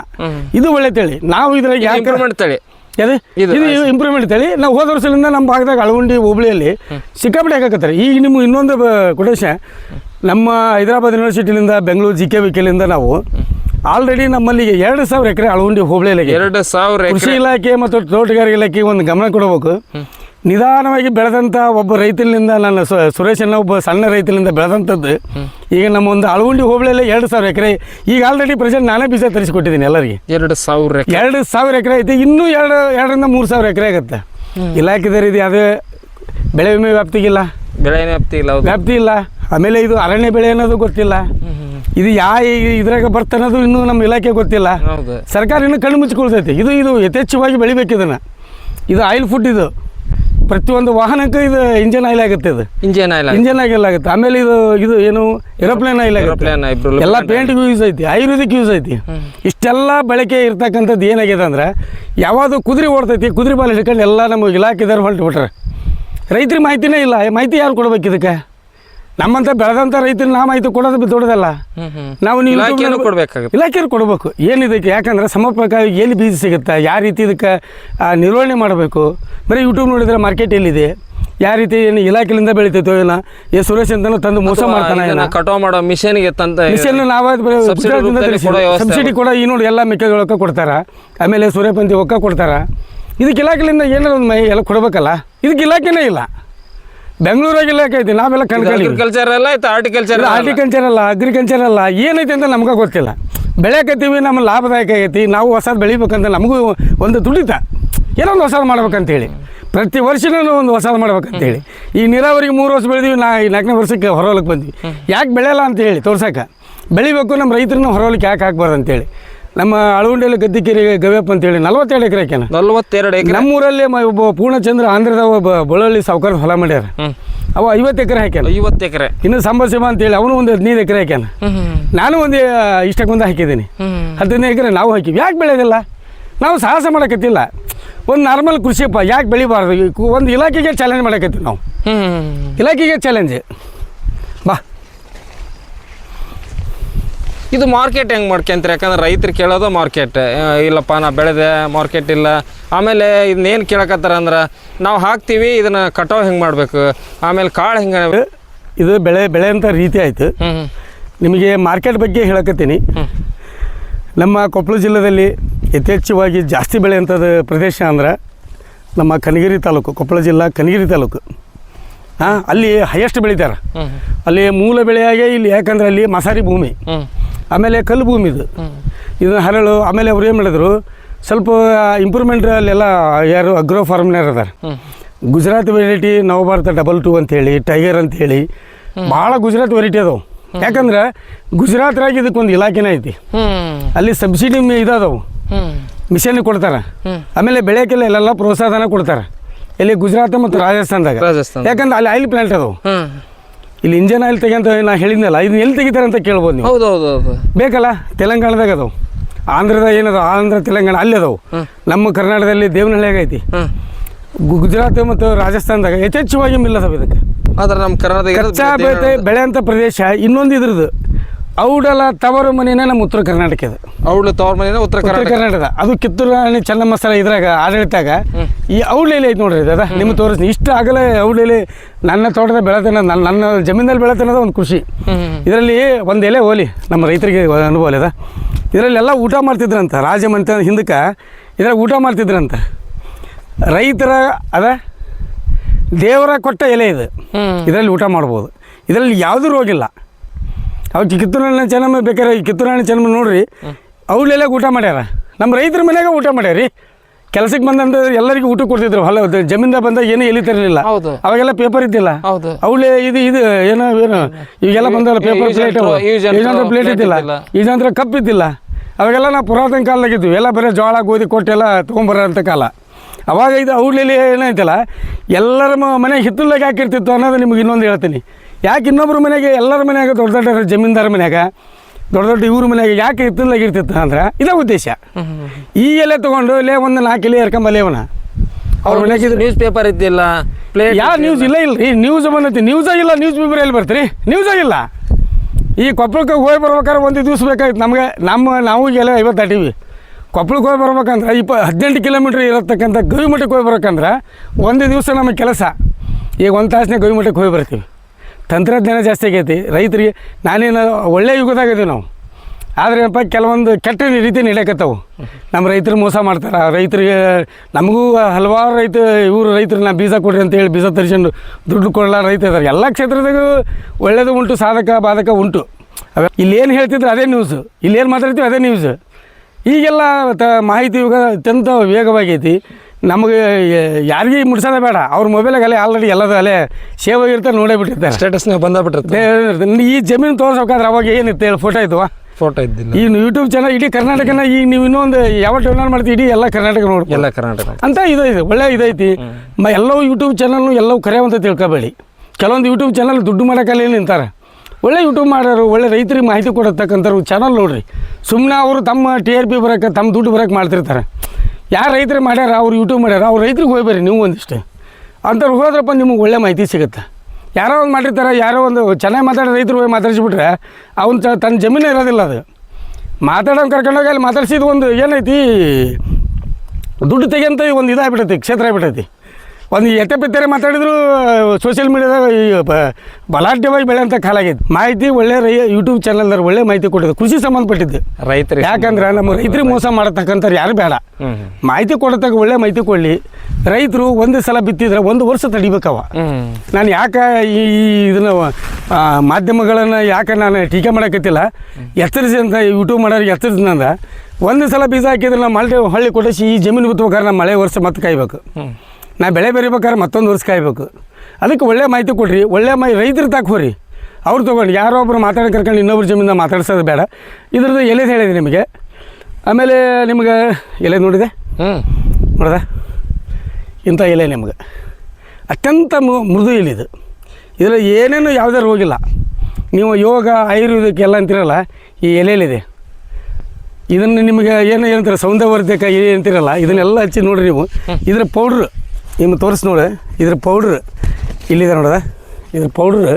ಇದು ಒಳ್ಳೆ ತಳಿ. ನಾವು ಇದ್ರಾಗ ಇಂಪ್ರೂವ್ಮೆಂಟ್ ತಳಿ. ಅದೇ ಇದು ಇಂಪ್ರೂವ್ಮೆಂಟ್ ತಳಿ. ನಾವು ಹೋದ ವರ್ಷದಿಂದ ನಮ್ಮ ಭಾಗದಾಗ ಅಳವಂಡಿ ಹೋಬಳಿಯಲ್ಲಿ ಸಿಕ್ಕಾಪಟ್ಟೆ ಈಗ ನಿಮ್ಗೆ ಇನ್ನೊಂದು ಕೊಟೇಶ ನಮ್ಮ ಹೈದರಾಬಾದ್ ಯೂನಿವರ್ಸಿಟಿಲಿಂದ ಬೆಂಗಳೂರು ಜಿ ಕೆ ವಿಕೆಲಿಂದ ನಾವು ಆಲ್ರೆಡಿ ನಮ್ಮಲ್ಲಿ ಎರಡು ಸಾವಿರ ಎಕರೆ ಅಳವಂಡಿ ಹೋಬಳಿಯಲ್ಲಿ ಎರಡು ಸಾವಿರ ಕೃಷಿ ಇಲಾಖೆ ಮತ್ತು ತೋಟಗಾರಿಕೆ ಇಲಾಖೆ ಒಂದು ಗಮನ ಕೊಡಬೇಕು. ನಿಧಾನವಾಗಿ ಬೆಳೆದಂಥ ಒಬ್ಬ ರೈತನಿಂದ ನನ್ನ ಅನ್ನೋ ಒಬ್ಬ ಸಣ್ಣ ರೈತನಿಂದ ಬೆಳೆದಂಥದ್ದು. ಈಗ ನಮ್ಮ ಒಂದು ಅಳಗುಂಡಿ ಹೋಬಳಿಯಲ್ಲಿ ಎರಡು ಸಾವಿರ ಎಕರೆ ಈಗ ಆಲ್ರೆಡಿ ಪ್ರೆಸೆಂಟ್ ನಾನೇ ಬೀಜ ತರಿಸಿಕೊಟ್ಟಿದ್ದೀನಿ ಎಲ್ಲರಿಗೆ. ಎರಡು ಸಾವಿರ ಎರಡು ಸಾವಿರ ಎಕರೆ ಐತಿ ಇನ್ನೂ ಎರಡು ಎರಡರಿಂದ ಮೂರು ಸಾವಿರ ಎಕರೆ ಆಗುತ್ತೆ. ಇಲಾಖೆದವ್ರು ಇದು ಯಾವುದೇ ಬೆಳೆ ವಿಮೆ ವ್ಯಾಪ್ತಿಗಿಲ್ಲ ಬೆಳೆ ವ್ಯಾಪ್ತಿ ಇಲ್ಲ ವ್ಯಾಪ್ತಿ ಇಲ್ಲ. ಆಮೇಲೆ ಇದು ಅರಣ್ಯ ಬೆಳೆ ಅನ್ನೋದು ಗೊತ್ತಿಲ್ಲ. ಇದು ಯಾ ಇದ್ರಾಗ ಬರ್ತನ್ನೋದು ಇನ್ನೂ ನಮ್ಮ ಇಲಾಖೆ ಗೊತ್ತಿಲ್ಲ. ಸರ್ಕಾರ ಇನ್ನೂ ಕಣ್ಣು ಮುಚ್ಚಿಕೊಳ್ತೈತಿ. ಇದು ಇದು ಯಥೇಚ್ಛವಾಗಿ ಬೆಳಿಬೇಕು ಇದನ್ನು. ಇದು ಆಯಿಲ್ ಫುಡ್ ಇದು. ಪ್ರತಿಯೊಂದು ವಾಹನಕ್ಕೂ ಇದು ಇಂಜನ್ ಆಯಿಲ್ ಆಗುತ್ತೆ ಇದು. ಇಂಜಿನ್ ಆಯಿಲ್ ಇಂಜನ್ ಆಯಿಲ್ ಆಗುತ್ತೆ. ಆಮೇಲೆ ಇದು ಇದು ಏನು ಏರೋಪ್ಲೇನ್ ಆಯಿಲ್ ಆಗುತ್ತೆ. ಎಲ್ಲ ಪೇಂಟ್ಗೂ ಯೂಸ್ ಐತಿ ಆಯುರ್ವೇದಿಕ್ ಯೂಸ್ ಐತಿ. ಇಷ್ಟೆಲ್ಲ ಬಳಕೆ ಇರ್ತಕ್ಕಂಥದ್ದು ಏನಾಗಿದೆ ಅಂದ್ರೆ ಯಾವಾಗ ಕುದುರೆ ಓಡ್ತೈತಿ ಕುದುರೆ ಬಾಲ್ ಹಿಡ್ಕೊಂಡು ಎಲ್ಲ ನಮ್ಮ ಇಲಾಖೆದವ್ರು ಹೊರಟು ಬಿಟ್ರೆ. ರೈತರಿಗೆ ಮಾಹಿತಿನೇ ಇಲ್ಲ ಮಾಹಿತಿ ಯಾರು ಕೊಡ್ಬೇಕು ಇದಕ್ಕೆ? ನಮ್ಮಂತ ಬೆಳೆದಂತ ರೈತರು ನಾ ಮಾಹಿತಿ ಕೊಡೋದು ದೊಡ್ಡದಲ್ಲ. ನಾವು ನೀವು ಇಲಾಖೆಯನ್ನು ಕೊಡ್ಬೇಕಾಗುತ್ತೆ. ಕೊಡಬೇಕು. ಏನಿದಕ್ಕೆ ಯಾಕಂದ್ರೆ ಸಮರ್ಪಕವಾಗಿ ಎಲ್ಲಿ ಬೀಜ ಸಿಗುತ್ತೆ ಯಾವ ರೀತಿ ಇದಕ್ಕೆ ನಿರ್ವಹಣೆ ಮಾಡಬೇಕು. ಬರೀ ಯೂಟ್ಯೂಬ್ ನೋಡಿದ್ರೆ ಮಾರ್ಕೆಟ್ ಎಲ್ಲಿದೆ ಯಾವ ರೀತಿ ಏನು ಇಲಾಖೆಯಿಂದ ಬೆಳಿತೈತೋ ಏನ ಏ ಸುರೇಶ್ ಅಂತ ತಂದು ಮೋಸ ಮಾಡ್ತಾನೆ ಏನ. ಕಟಾವ್ ಮಾಡೋ ಮಿಷನ್ಗೆ ತಂದ ಮಿಷನ್ ನಾವೇ ಸಬ್ಸಿಡಿ ಕೂಡ ಈ ನೋಡಿ ಎಲ್ಲ ಮೆಕ್ಕೆಜೋಳಕ್ಕೆ ಕೊಡ್ತಾರ. ಆಮೇಲೆ ಸೂರ್ಯಪಂತಿ ಒಕ್ಕ ಕೊಡ್ತಾರ. ಇದಕ್ಕೆ ಇಲಾಖೆಯಿಂದ ಏನಾರ ಒಂದು ಮೈ ಎಲ್ಲ ಕೊಡಬೇಕಲ್ಲ? ಇದಕ್ಕೆ ಇಲಾಖೆನೇ ಇಲ್ಲ. ಬೆಂಗಳೂರಾಗ ಇಲಾಖೆ ಐತಿ ನಾವೆಲ್ಲ ಕಣ್ಕೊಳ್ಳಿ ಅಗ್ರಿಕಲ್ಚರ್ ಅಲ್ಲ ಆಯ್ತು ಹಾರ್ಟಿಕಲ್ಚರ್ ಹಾರ್ಟಿಕಲ್ಚರ್ ಅಲ್ಲ ಅಗ್ರಿಕಲ್ಚರ್ ಅಲ್ಲ. ಏನೈತೆ ಅಂತ ನಮ್ಗೆ ಗೊತ್ತಿಲ್ಲ. ಬೆಳೆಯಕತ್ತೀವಿ ನಮ್ಮ ಲಾಭದಾಯಕ ಐತಿ ನಾವು ಹೊಸದು ಬೆಳಿಬೇಕಂತ ನಮಗೂ ಒಂದು ದುಡಿತ. ಏನೋ ಒಂದು ಹೊಸದು ಮಾಡ್ಬೇಕಂತೇಳಿ. ಪ್ರತಿ ವರ್ಷನೂ ಒಂದು ಹೊಸದು ಮಾಡ್ಬೇಕಂತೇಳಿ. ಈ ನೀರಾವರಿಗೆ ಮೂರು ವರ್ಷ ಬೆಳೆದೀವಿ ನಾ ಈ ನಾಲ್ಕನೇ ವರ್ಷಕ್ಕೆ ಹೊರವಲಕ್ಕೆ ಬಂದ್ವಿ. ಯಾಕೆ ಬೆಳೆಯಲ್ಲ ಅಂತ ಹೇಳಿ ತೋರ್ಸಕ್ಕೆ ಬೆಳಿಬೇಕು ನಮ್ಮ ರೈತರನ್ನ ಹೊರವಲಕ್ಕೆ ಯಾಕೆ ಹಾಕ್ಬಾರ್ದು ಅಂತೇಳಿ ನಮ್ಮ ಅಳವಂಡಿಯಲ್ಲಿ ಗದ್ದಿಕೆರೆ ಗವ್ಯಪ್ಪ ಅಂತೇಳಿ ನಲ್ವತ್ತೆರಡು ಎಕರೆ ಹಾಕ್ಯಾನ ನಲ್ವತ್ತೆರಡು ಎಕರೆ? ನಮ್ಮೂರಲ್ಲಿ ಮ- ಒಬ್ಬ ಪೂರ್ಣಚಂದ್ರ ಆಂಧ್ರದ ಒಬ್ಬ ಬಳ್ಳಳ್ಳಿ ಸಾವುಕಾರ ಹೊಲ ಮಾಡ್ಯಾರ. ಅವ ಐವತ್ತು ಎಕರೆ ಹಾಕ್ಯಾನ ಐವತ್ತು ಎಕರೆ. ಇನ್ನು ಸಂಬಸಿಮ ಅಂತೇಳಿ ಅವನು ಒಂದು ಹದಿನೈದು ಎಕರೆ ಹಾಕ್ಯಾನ ನಾನು ಒಂದು ಇಷ್ಟಕ್ಕೆ ಹಾಕಿದ್ದೀನಿ. ಹ್ಮ್ ಹದಿನೈದು ಎಕರೆ ನಾವು ಹಾಕಿವಿ. ಯಾಕೆ ಬೆಳೆಯೋದಿಲ್ಲ ನಾವು ಸಾಹಸ ಮಾಡೋಕತ್ತಿಲ್ಲ. ಒಂದು ನಾರ್ಮಲ್ ಕೃಷಿಯಪ್ಪ ಯಾಕೆ ಬೆಳಿಬಾರ್ದು? ಒಂದು ಇಲಾಖೆಗೆ ಚಾಲೆಂಜ್ ಮಾಡಕತ್ತೀವಿ ನಾವು. ಇಲಾಖೆಗೆ ಚಾಲೆಂಜ್ ಬಾ. ಇದು ಮಾರ್ಕೆಟ್ ಹೆಂಗೆ ಮಾಡ್ಕೊಂತೀರಿ ಯಾಕಂದ್ರೆ ರೈತರು ಕೇಳೋದು ಮಾರ್ಕೆಟ್. ಇಲ್ಲಪ್ಪ ನಾ ಬೆಳೆದೆ ಮಾರ್ಕೆಟ್ ಇಲ್ಲ. ಆಮೇಲೆ ಇದನ್ನೇನು ಕೇಳಕತ್ತಾರ ಅಂದ್ರೆ ನಾವು ಹಾಕ್ತೀವಿ ಇದನ್ನು ಕಟಾವು ಹೆಂಗೆ ಮಾಡಬೇಕು? ಆಮೇಲೆ ಕಾಳು ಹೆಂಗೆ ಇದು ಬೆಳೆ ಬೆಳೆ ಅಂತ ರೀತಿ ಆಯಿತು. ನಿಮಗೆ ಮಾರ್ಕೆಟ್ ಬಗ್ಗೆ ಹೇಳಕತ್ತೀನಿ. ನಮ್ಮ ಕೊಪ್ಪಳ ಜಿಲ್ಲೆಯಲ್ಲಿ ಯಥೇಚ್ಛವಾಗಿ ಜಾಸ್ತಿ ಬೆಳೆಯುವಂಥದ್ದು ಪ್ರದೇಶ ಅಂದ್ರೆ ನಮ್ಮ ಕನಗಿರಿ ತಾಲೂಕು ಕೊಪ್ಪಳ ಜಿಲ್ಲಾ ಕನಗಿರಿ ತಾಲೂಕು. ಹಾಂ ಅಲ್ಲಿ ಹೈಯೆಸ್ಟ್ ಬೆಳಿತಾರೆ. ಅಲ್ಲಿ ಮೂಲ ಬೆಳೆಯಾಗೆ ಇಲ್ಲಿ ಯಾಕಂದ್ರೆ ಅಲ್ಲಿ ಮಸಾರಿ ಭೂಮಿ. ಆಮೇಲೆ ಕಲ್ಲು ಭೂಮಿ ಇದು. ಇದನ್ನ ಹರಳು ಆಮೇಲೆ ಅವ್ರು ಏನು ಮಾಡಿದ್ರು ಸ್ವಲ್ಪ ಇಂಪ್ರೂವ್ಮೆಂಟ್ ಅಲ್ಲೆಲ್ಲ ಯಾರು ಅಗ್ರೋ ಫಾರ್ಮ್ನರ್ ಅದಾರ Gujarat variety Navbharat double two ಅಂತೇಳಿ ಟೈಗರ್ ಅಂತೇಳಿ ಭಾಳ ಗುಜರಾತ್ ವೆರೈಟಿ ಅದಾವೆ. ಯಾಕಂದ್ರೆ ಗುಜರಾತ್ರಾಗ ಇದಕ್ಕೊಂದು ಇಲಾಖೆನೇ ಐತಿ. ಅಲ್ಲಿ ಸಬ್ಸಿಡಿ ಇದಾದವು. ಮಿಷನ್ ಕೊಡ್ತಾರೆ. ಆಮೇಲೆ ಬೆಳೆಯಕ್ಕೆಲ್ಲ ಎಲ್ಲೆಲ್ಲ ಪ್ರೋತ್ಸಾಹನ ಕೊಡ್ತಾರೆ. ಇಲ್ಲಿ ಗುಜರಾತ್ ಮತ್ತು ರಾಜಸ್ಥಾನದಾಗ. ರಾಜಸ್ಥಾನ ಯಾಕಂದ್ರೆ ಅಲ್ಲಿ ಆಯಿಲ್ ಪ್ಲಾಂಟ್ ಅದಾವು. ಇಲ್ಲಿ ಇಂಜನ್ ಆಯಿಲ್ ತೆಗಿಯಂತ ನಾ ಹೇಳಿದ್ನಲ್ಲ ಇದನ್ನ ಎಲ್ಲಿ ತೆಗಿತಾರೆ ಅಂತ ಕೇಳ್ಬೋದು ನೀವು. ಹೌದು ಹೌದು ಹೌದು. ಬೇಕಲ್ಲ? ತೆಲಂಗಾಣದಾಗ ಅದಾವು. ಆಂಧ್ರದಾಗ ಏನದ ಆಂಧ್ರ ತೆಲಂಗಾಣ ಅಲ್ಲಿ ಅದಾವು. ನಮ್ಮ ಕರ್ನಾಟಕದಲ್ಲಿ ದೇವನಹಳ್ಳಿಯಾಗ ಐತಿ ಗುಜರಾತ್ ಮತ್ತು ರಾಜಸ್ಥಾನದಾಗ ಯಥೇಚ್ಛವಾಗಿ ಮಿಲ್ಲ ಅದಾವ ಇದಕ್ಕೆ. ಆದ್ರೆ ನಮ್ಮ ಕರ್ನಾಟಕ ಬೆಳೆ ಅಂತ ಬೆಳೆಯಂಥ ಪ್ರದೇಶ ಇನ್ನೊಂದು ಇದ್ರದ್ದು. ಔಡಲ ತವರು ಮನೆನೇ ನಮ್ಮ ಉತ್ತರ ಕರ್ನಾಟಕದ ಔಡಲ ತವರು ಮನೆ ಉತ್ತರ ಉತ್ತರ ಕರ್ನಾಟಕ. ಕರ್ನಾಟಕದ. ಅದು ಕಿತ್ತೂರು ರಾಣಿ ಚೆನ್ನಮ್ಮ ಸ್ಥಳ ಇದ್ರಾಗ ಆಡಳಿತಾಗ ಈ ಔಡ್ಲೆಲೆ ಐತೆ ನೋಡ್ರಿ ಅದ ನಿಮ್ಮ ತೋರಿಸ್ ಇಷ್ಟು ಆಗಲೇ ಔಡ್ಲೆಲೆ ನನ್ನ ತೋಟದ ಬೆಳೆತನ ನನ್ನ ನನ್ನ ಜಮೀನಲ್ಲಿ ಬೆಳೆತನದ ಒಂದು ಖುಷಿ ಇದರಲ್ಲಿ ಒಂದು ಎಲೆ ಹೋಲಿ ನಮ್ಮ ರೈತರಿಗೆ ಅನುಭವ ಅದ. ಇದರಲ್ಲೆಲ್ಲ ಊಟ ಮಾಡ್ತಿದ್ರಂತ ರಾಜಮಂತ ಹಿಂದಕ್ಕೆ ಇದ್ರಾಗ ಊಟ ಮಾಡ್ತಿದ್ರಂತ. ರೈತರ ಅದ ದೇವರ ಕೊಟ್ಟ ಎಲೆ ಇದು. ಇದರಲ್ಲಿ ಊಟ ಮಾಡ್ಬೋದು. ಇದರಲ್ಲಿ ಯಾವುದೂ ರೋಗ ಇಲ್ಲ ಅವು ಕಿತ್ತೂರಾಣಿ ಚೆನ್ನಮ್ಮ ಬೇಕಾರೆ ಈ ಕಿತ್ತೂರಾಣಿ ಚೆನ್ನಮ್ಮ ನೋಡ್ರಿ ಅವಳೆಲ್ಲ ಊಟ ಮಾಡ್ಯಾರ. ನಮ್ಮ ರೈತರ ಮನೆಯಾಗ ಊಟ ಮಾಡ್ಯಾರಿ. ಕೆಲಸಕ್ಕೆ ಬಂದಂತ ಎಲ್ಲರಿಗೂ ಊಟ ಕೊಡ್ತಿದ್ರು. ಹೊಲ ಜಮೀನ್ದಾಗ ಬಂದಾಗ ಏನೂ ಎಲಿತಿರಲಿಲ್ಲ ಹೌದು. ಅವಾಗೆಲ್ಲ ಪೇಪರ್ ಇದ್ದಿಲ್ಲ. ಅವಳೆ ಇದು ಇದು ಏನೋ ಏನು ಈಗೆಲ್ಲ ಬಂದಲ್ಲ ಪೇಪರ್ ಪ್ಲೇಟ್ ಯೂಸ್ ಪ್ಲೇಟ್ ಇದ್ದಿಲ್ಲ. ಈಜಂದ್ರೆ ಕಪ್ ಇದ್ದಿಲ್ಲ. ಅವಾಗೆಲ್ಲ ನಾವು ಪುರಾತನ ಕಾಲದಾಗಿದ್ವಿ ಎಲ್ಲ ಬರೀ ಜೋಳ ಗೋಧಿ ಕೊಟ್ಟೆಲ್ಲ ತೊಗೊಂಬರೋಂಥ ಕಾಲ. ಅವಾಗ ಇದು ಔಡ್ಲೆಲಿ ಏನೈತಲ್ಲ ಎಲ್ಲರ ಮನೆ ಹಿತ್ತಲಾಗ ಹಾಕಿರ್ತಿತ್ತು ಅನ್ನೋದು ನಿಮ್ಗೆ ಇನ್ನೊಂದು ಹೇಳ್ತೀನಿ. ಯಾಕೆ ಇನ್ನೊಬ್ರ ಮನೆಗೆ ಎಲ್ಲರ ಮನ್ಯಾಗ ದೊಡ್ಡ ದೊಡ್ಡ ಜಮೀನ್ದಾರ ಮನ್ಯಾಗ ದೊಡ್ಡ ದೊಡ್ಡ ಇವ್ರ ಮನೆಯಾಗ ಯಾಕೆ ಹಿತ್ತಲಾಗಿರ್ತಿತ್ತು ಅಂದ್ರೆ ಇದೇ ಉದ್ದೇಶ. ಈ ಎಲೆ ತೊಗೊಂಡು ಇಲ್ಲೇ ಒಂದು ನಾಲ್ಕು ಎಲೆ ಎರ್ಕೊಂಬಲ್ಲೇವನ ಅವ್ರ ಮನೆಯಾಗ ನ್ಯೂಸ್ ಪೇಪರ್ ಇದ್ದಿಲ್ಲ ಪ್ಲೇ ಯಾವ ನ್ಯೂಸ್ ಇಲ್ಲ ಇಲ್ಲ ರೀ ನ್ಯೂಸ್ ಬಂದೈತಿ. ನ್ಯೂಸ್ ಇಲ್ಲ ನ್ಯೂಸ್ ಪೇಪರ್ ಎಲ್ಲಿ ಬರ್ತೀರಿ? ನ್ಯೂಸ್ ಇಲ್ಲ. ಈ ಕೊಪ್ಪಳಕ್ಕೆ ಹೋಗಿ ಬರ್ಬೇಕಾದ್ರೆ ಒಂದು ದಿವ್ಸ ಬೇಕಾಗಿತ್ತು ನಮಗೆ. ನಮ್ಮ ನಾವು ಎಲ್ಲ ಐವತ್ತು ದಾಟಿವಿ. ಕೊಪ್ಪಳಕ್ಕೆ ಹೋಗಿ ಬರ್ಬೇಕಂದ್ರೆ ಇಪ್ಪ ಹದಿನೆಂಟು ಕಿಲೋಮೀಟ್ರ್ ಇರತಕ್ಕಂಥ ಗವಿಮಠಕ್ಕೆ ಹೋಗಿ ಬರ್ಬೇಕಂದ್ರೆ ಒಂದು ದಿವಸ ನಮ್ಮ ಕೆಲಸ. ಈಗ ಒಂದು ತಾಸನೇ ಗವಿಮಠಕ್ಕೆ ಹೋಗಿ ಬರ್ತೀವಿ. ತಂತ್ರಜ್ಞಾನ ಜಾಸ್ತಿ ಆಗೈತಿ. ರೈತರಿಗೆ ನಾನೇನು ಒಳ್ಳೆಯ ಯುಗದಾಗ ಇದೀವಿ ನಾವು. ಆದರೆ ಏನಪ್ಪ, ಕೆಲವೊಂದು ಕೆಟ್ಟ ರೀತಿ ನಡೆಯಕತ್ತವು. ನಮ್ಮ ರೈತರು ಮೋಸ ಮಾಡ್ತಾರೆ. ರೈತರಿಗೆ ನಮಗೂ ಹಲವಾರು ರೈತ, ಇವರು ರೈತರು ನಾ ಬೀಜ ಕೊಡ್ರಿ ಅಂತ ಹೇಳಿ ಬೀಜ ತರಿಸ್ಕೊಂಡು ದುಡ್ಡು ಕೊಡಲ್ಲ ರೈತ ಇದ್ದಾರೆ ಎಲ್ಲ ಕ್ಷೇತ್ರದಾಗೂ ಒಳ್ಳೆಯದು ಉಂಟು, ಸಾಧಕ ಬಾಧಕ ಉಂಟು. ಇಲ್ಲೇನು ಹೇಳ್ತಿದ್ರು ಅದೇ ನ್ಯೂಸು ಇಲ್ಲೇನು ಮಾತಾಡ್ತೀವಿ ಅದೇ ನ್ಯೂಸ್ ಈಗೆಲ್ಲ ತ ಮಾಹಿತಿ ಯುಗ ಅತ್ಯಂತ ವೇಗವಾಗೈತಿ. ನಮಗೆ ಯಾರಿಗೆ ಮುಡ್ಸೋದೇ ಬೇಡ. ಅವ್ರ ಮೊಬೈಲಾಗ ಅಲ್ಲೇ ಆಲ್ರೆಡಿ ಎಲ್ಲದ ಅಲ್ಲೇ ಸೇವ್ ಆಗಿರ್ತಾರೆ ನೋಡೇ ಬಿಟ್ಟಿರ್ತಾರೆ ಸ್ಟೇಟಸ್ನ ಬಂದ ದೇ- ಈ ಜಮೀನು ತೋರ್ಸ್ಬೇಕಾದ್ರೆ ಅವಾಗ ಏನಿತ್ತು ಹೇಳಿ ಫೋಟೋ ಇದ್ವಾ ಫೋಟೋ ಇದ್ದಿಲ್ಲ. ಈ ಯೂಟ್ಯೂಬ್ ಚಾನಲ್ ಇಡೀ ಕರ್ನಾಟಕನ ಈಗ ನೀವು ಇನ್ನೊಂದು ಯಾವ ಟರ್ನರ್ ಮಾಡ್ತೀವಿ ಇಡೀ ಎಲ್ಲ ಕರ್ನಾಟಕ ನೋಡಿ ಎಲ್ಲ ಕರ್ನಾಟಕ. ಅಂತ ಇದು ಇದೆ ಒಳ್ಳೆ ಇದೈತಿ. ಮ ಎಲ್ಲವೂ ಯೂಟ್ಯೂಬ್ ಚಾನಲ್ನು ಎಲ್ಲವೂ ಅಂತ ತಿಳ್ಕೊಬೇಡಿ. ಕೆಲವೊಂದು ಯೂಟ್ಯೂಬ್ ಚಾನಲ್ ದುಡ್ಡು ಮಾಡೋಕ್ಕಲ್ಲಿ ನಿಂತಾರೆ? ಒಳ್ಳೆ ಯೂಟ್ಯೂಬ್ ಮಾಡೋರು ಒಳ್ಳೆ ರೈತರಿಗೆ ಮಾಹಿತಿ ಕೊಡತಕ್ಕಂಥವ್ರು ಚಾನಲ್ ನೋಡ್ರಿ. ಸುಮ್ಮನೆ ಅವರು ತಮ್ಮ ಟಿ ಆರ್ ಪಿ ಬರೋಕ್ಕೆ ತಮ್ಮ ದುಡ್ಡು ಬರೋಕ್ಕೆ ಮಾಡ್ತಿರ್ತಾರೆ. ಯಾರು ರೈತರು ಮಾಡ್ಯಾರ, ಅವ್ರು ಯೂಟ್ಯೂಬ್ ಮಾಡ್ಯಾರ, ಅವ್ರು ರೈತರಿಗೆ ಹೋಗ್ಬೇರಿ ನೀವು ಒಂದಿಷ್ಟು. ಅಂಥವ್ರು ಹೋದ್ರಪ್ಪ ನಿಮಗೆ ಒಳ್ಳೆ ಮಾಹಿತಿ ಸಿಗುತ್ತೆ. ಯಾರೋ ಒಂದು ಮಾಡಿರ್ತಾರೆ, ಯಾರೋ ಒಂದು ಚೆನ್ನಾಗಿ ಮಾತಾಡೋ ರೈತರು ಹೋಗಿ ಮಾತಾಡಿಸ್ಬಿಟ್ರೆ, ಅವ್ನು ತನ್ನ ಜಮೀನು ಇರೋದಿಲ್ಲ ಅದು. ಮಾತಾಡೋನು ಕರ್ಕೊಂಡೋಗಿ ಅಲ್ಲಿ ಮಾತಾಡ್ಸಿದ್ದು ಒಂದು ಏನೈತಿ, ದುಡ್ಡು ತೆಗೆಯಂತ ಒಂದು ಇದಾಗ್ಬಿಟ್ಟೈತಿ ಕ್ಷೇತ್ರ ಆಗ್ಬಿಟ್ಟೈತಿ ಒಂದು ಎತ್ತೆ ಪೆತ್ತರೆ ಮಾತಾಡಿದ್ರು ಸೋಷಿಯಲ್ ಮೀಡಿಯಾದಾಗ ಬಲಾಢ್ಯವಾಗಿ ಬೆಳೆಯೋಂಥ ಕಾಲ ಆಗೈತೆ ಮಾಹಿತಿ ಒಳ್ಳೆ ರೈ ಯೂಟ್ಯೂಬ್ ಚಾನಲ್ದವ್ರು ಒಳ್ಳೆ ಮಾಹಿತಿ ಕೊಟ್ಟಿದ್ದು ಕೃಷಿ ಸಂಬಂಧಪಟ್ಟಿದ್ದು. ರೈತರು ಯಾಕಂದ್ರೆ ನಮ್ಮ ರೈತರಿಗೆ ಮೋಸ ಮಾಡತಕ್ಕಂಥವ್ರು ಯಾರು ಬೇಡ. ಮಾಹಿತಿ ಕೊಡತಕ್ಕ ಒಳ್ಳೆ ಮಾಹಿತಿ ಕೊಡಲಿ. ರೈತರು ಒಂದು ಸಲ ಬಿತ್ತಿದ್ರೆ ಒಂದು ವರ್ಷ ತಡಿಬೇಕವ. ನಾನು ಯಾಕೆ ಈ ಇದನ್ನ ಮಾಧ್ಯಮಗಳನ್ನು ಯಾಕೆ ನಾನು ಟೀಕೆ ಮಾಡೋಕತ್ತಿಲ್ಲ. ಎಚ್ಚರಿಸಿ ಅಂತ ಯೂಟ್ಯೂಬ್ ಮಾಡೋರಿಗೆ ಅಂದ ಒಂದು ಸಲ ಬೀಜ ಹಾಕಿದ್ರೆ ನಾವು ಮಳೆ ಹಳ್ಳಿ ಕೊಡಿಸಿ ಈ ಜಮೀನು ಬಿತ್ತಬೇಕಾದ್ರೆ ನಾವು ಮಳೆ ವರ್ಷ ಮತ್ತೆ ಕಾಯ್ಬೇಕು. ನಾ ಬೆಳೆ ಬೆರಿಬೇಕಾದ್ರೆ ಮತ್ತೊಂದು ವರ್ಷ ಕಾಯ್ಬೇಕು. ಅದಕ್ಕೆ ಒಳ್ಳೆ ಮಾಹಿತಿ ಕೊಡ್ರಿ ಒಳ್ಳೆ ಮೈ ರೈತರು ತಾಕೋರಿ ಅವ್ರು ತೊಗೊಂಡು ಯಾರೋ ಒಬ್ರು ಮಾತಾಡಿ ಕರ್ಕೊಂಡು ಇನ್ನೊಬ್ರು ಜಮೀನ ಮಾತಾಡ್ಸೋದು ಬೇಡ. ಇದ್ರದ್ದು ಎಲೆ ಹೇಳಿದೆ ನಿಮಗೆ. ಆಮೇಲೆ ನಿಮ್ಗೆ ಎಲೆ ನೋಡಿದೆ? ಹ್ಞೂ ನೋಡ್ದ? ಇಂಥ ಎಲೆ ನಿಮ್ಗೆ. ಅತ್ಯಂತ ಮು- ಮೃದು ಎಲೆ ಇದು. ಇದರಲ್ಲಿ ಏನೇನು ಯಾವುದೇ ರೋಗಿಲ್ಲ ನೀವು ಯೋಗ ಆಯುರ್ವೇದಕ್ಕೆ ಎಲ್ಲ ಅಂತಿರಲ್ಲ ಈ ಎಲೆಯಲ್ಲಿದೆ ಇದನ್ನು ನಿಮಗೆ ಏನು ಏನಂತಾರೆ ಸೌಂದರ್ಯವರ್ಧಕ ಎಲೆ ಅಂತಿರಲ್ಲ ಇದನ್ನೆಲ್ಲ ಹಚ್ಚಿ ನೋಡಿರಿ ನೀವು. ಇದ್ರ ಪೌಡ್ರ್ ನಿಮ್ಗೆ ತೋರಿಸಿ ನೋಡಿ ಇದ್ರ ಪೌಡ್ರ್ ಇಲ್ಲಿದೆ ನೋಡದ ಇದ್ರ ಪೌಡ್ರ್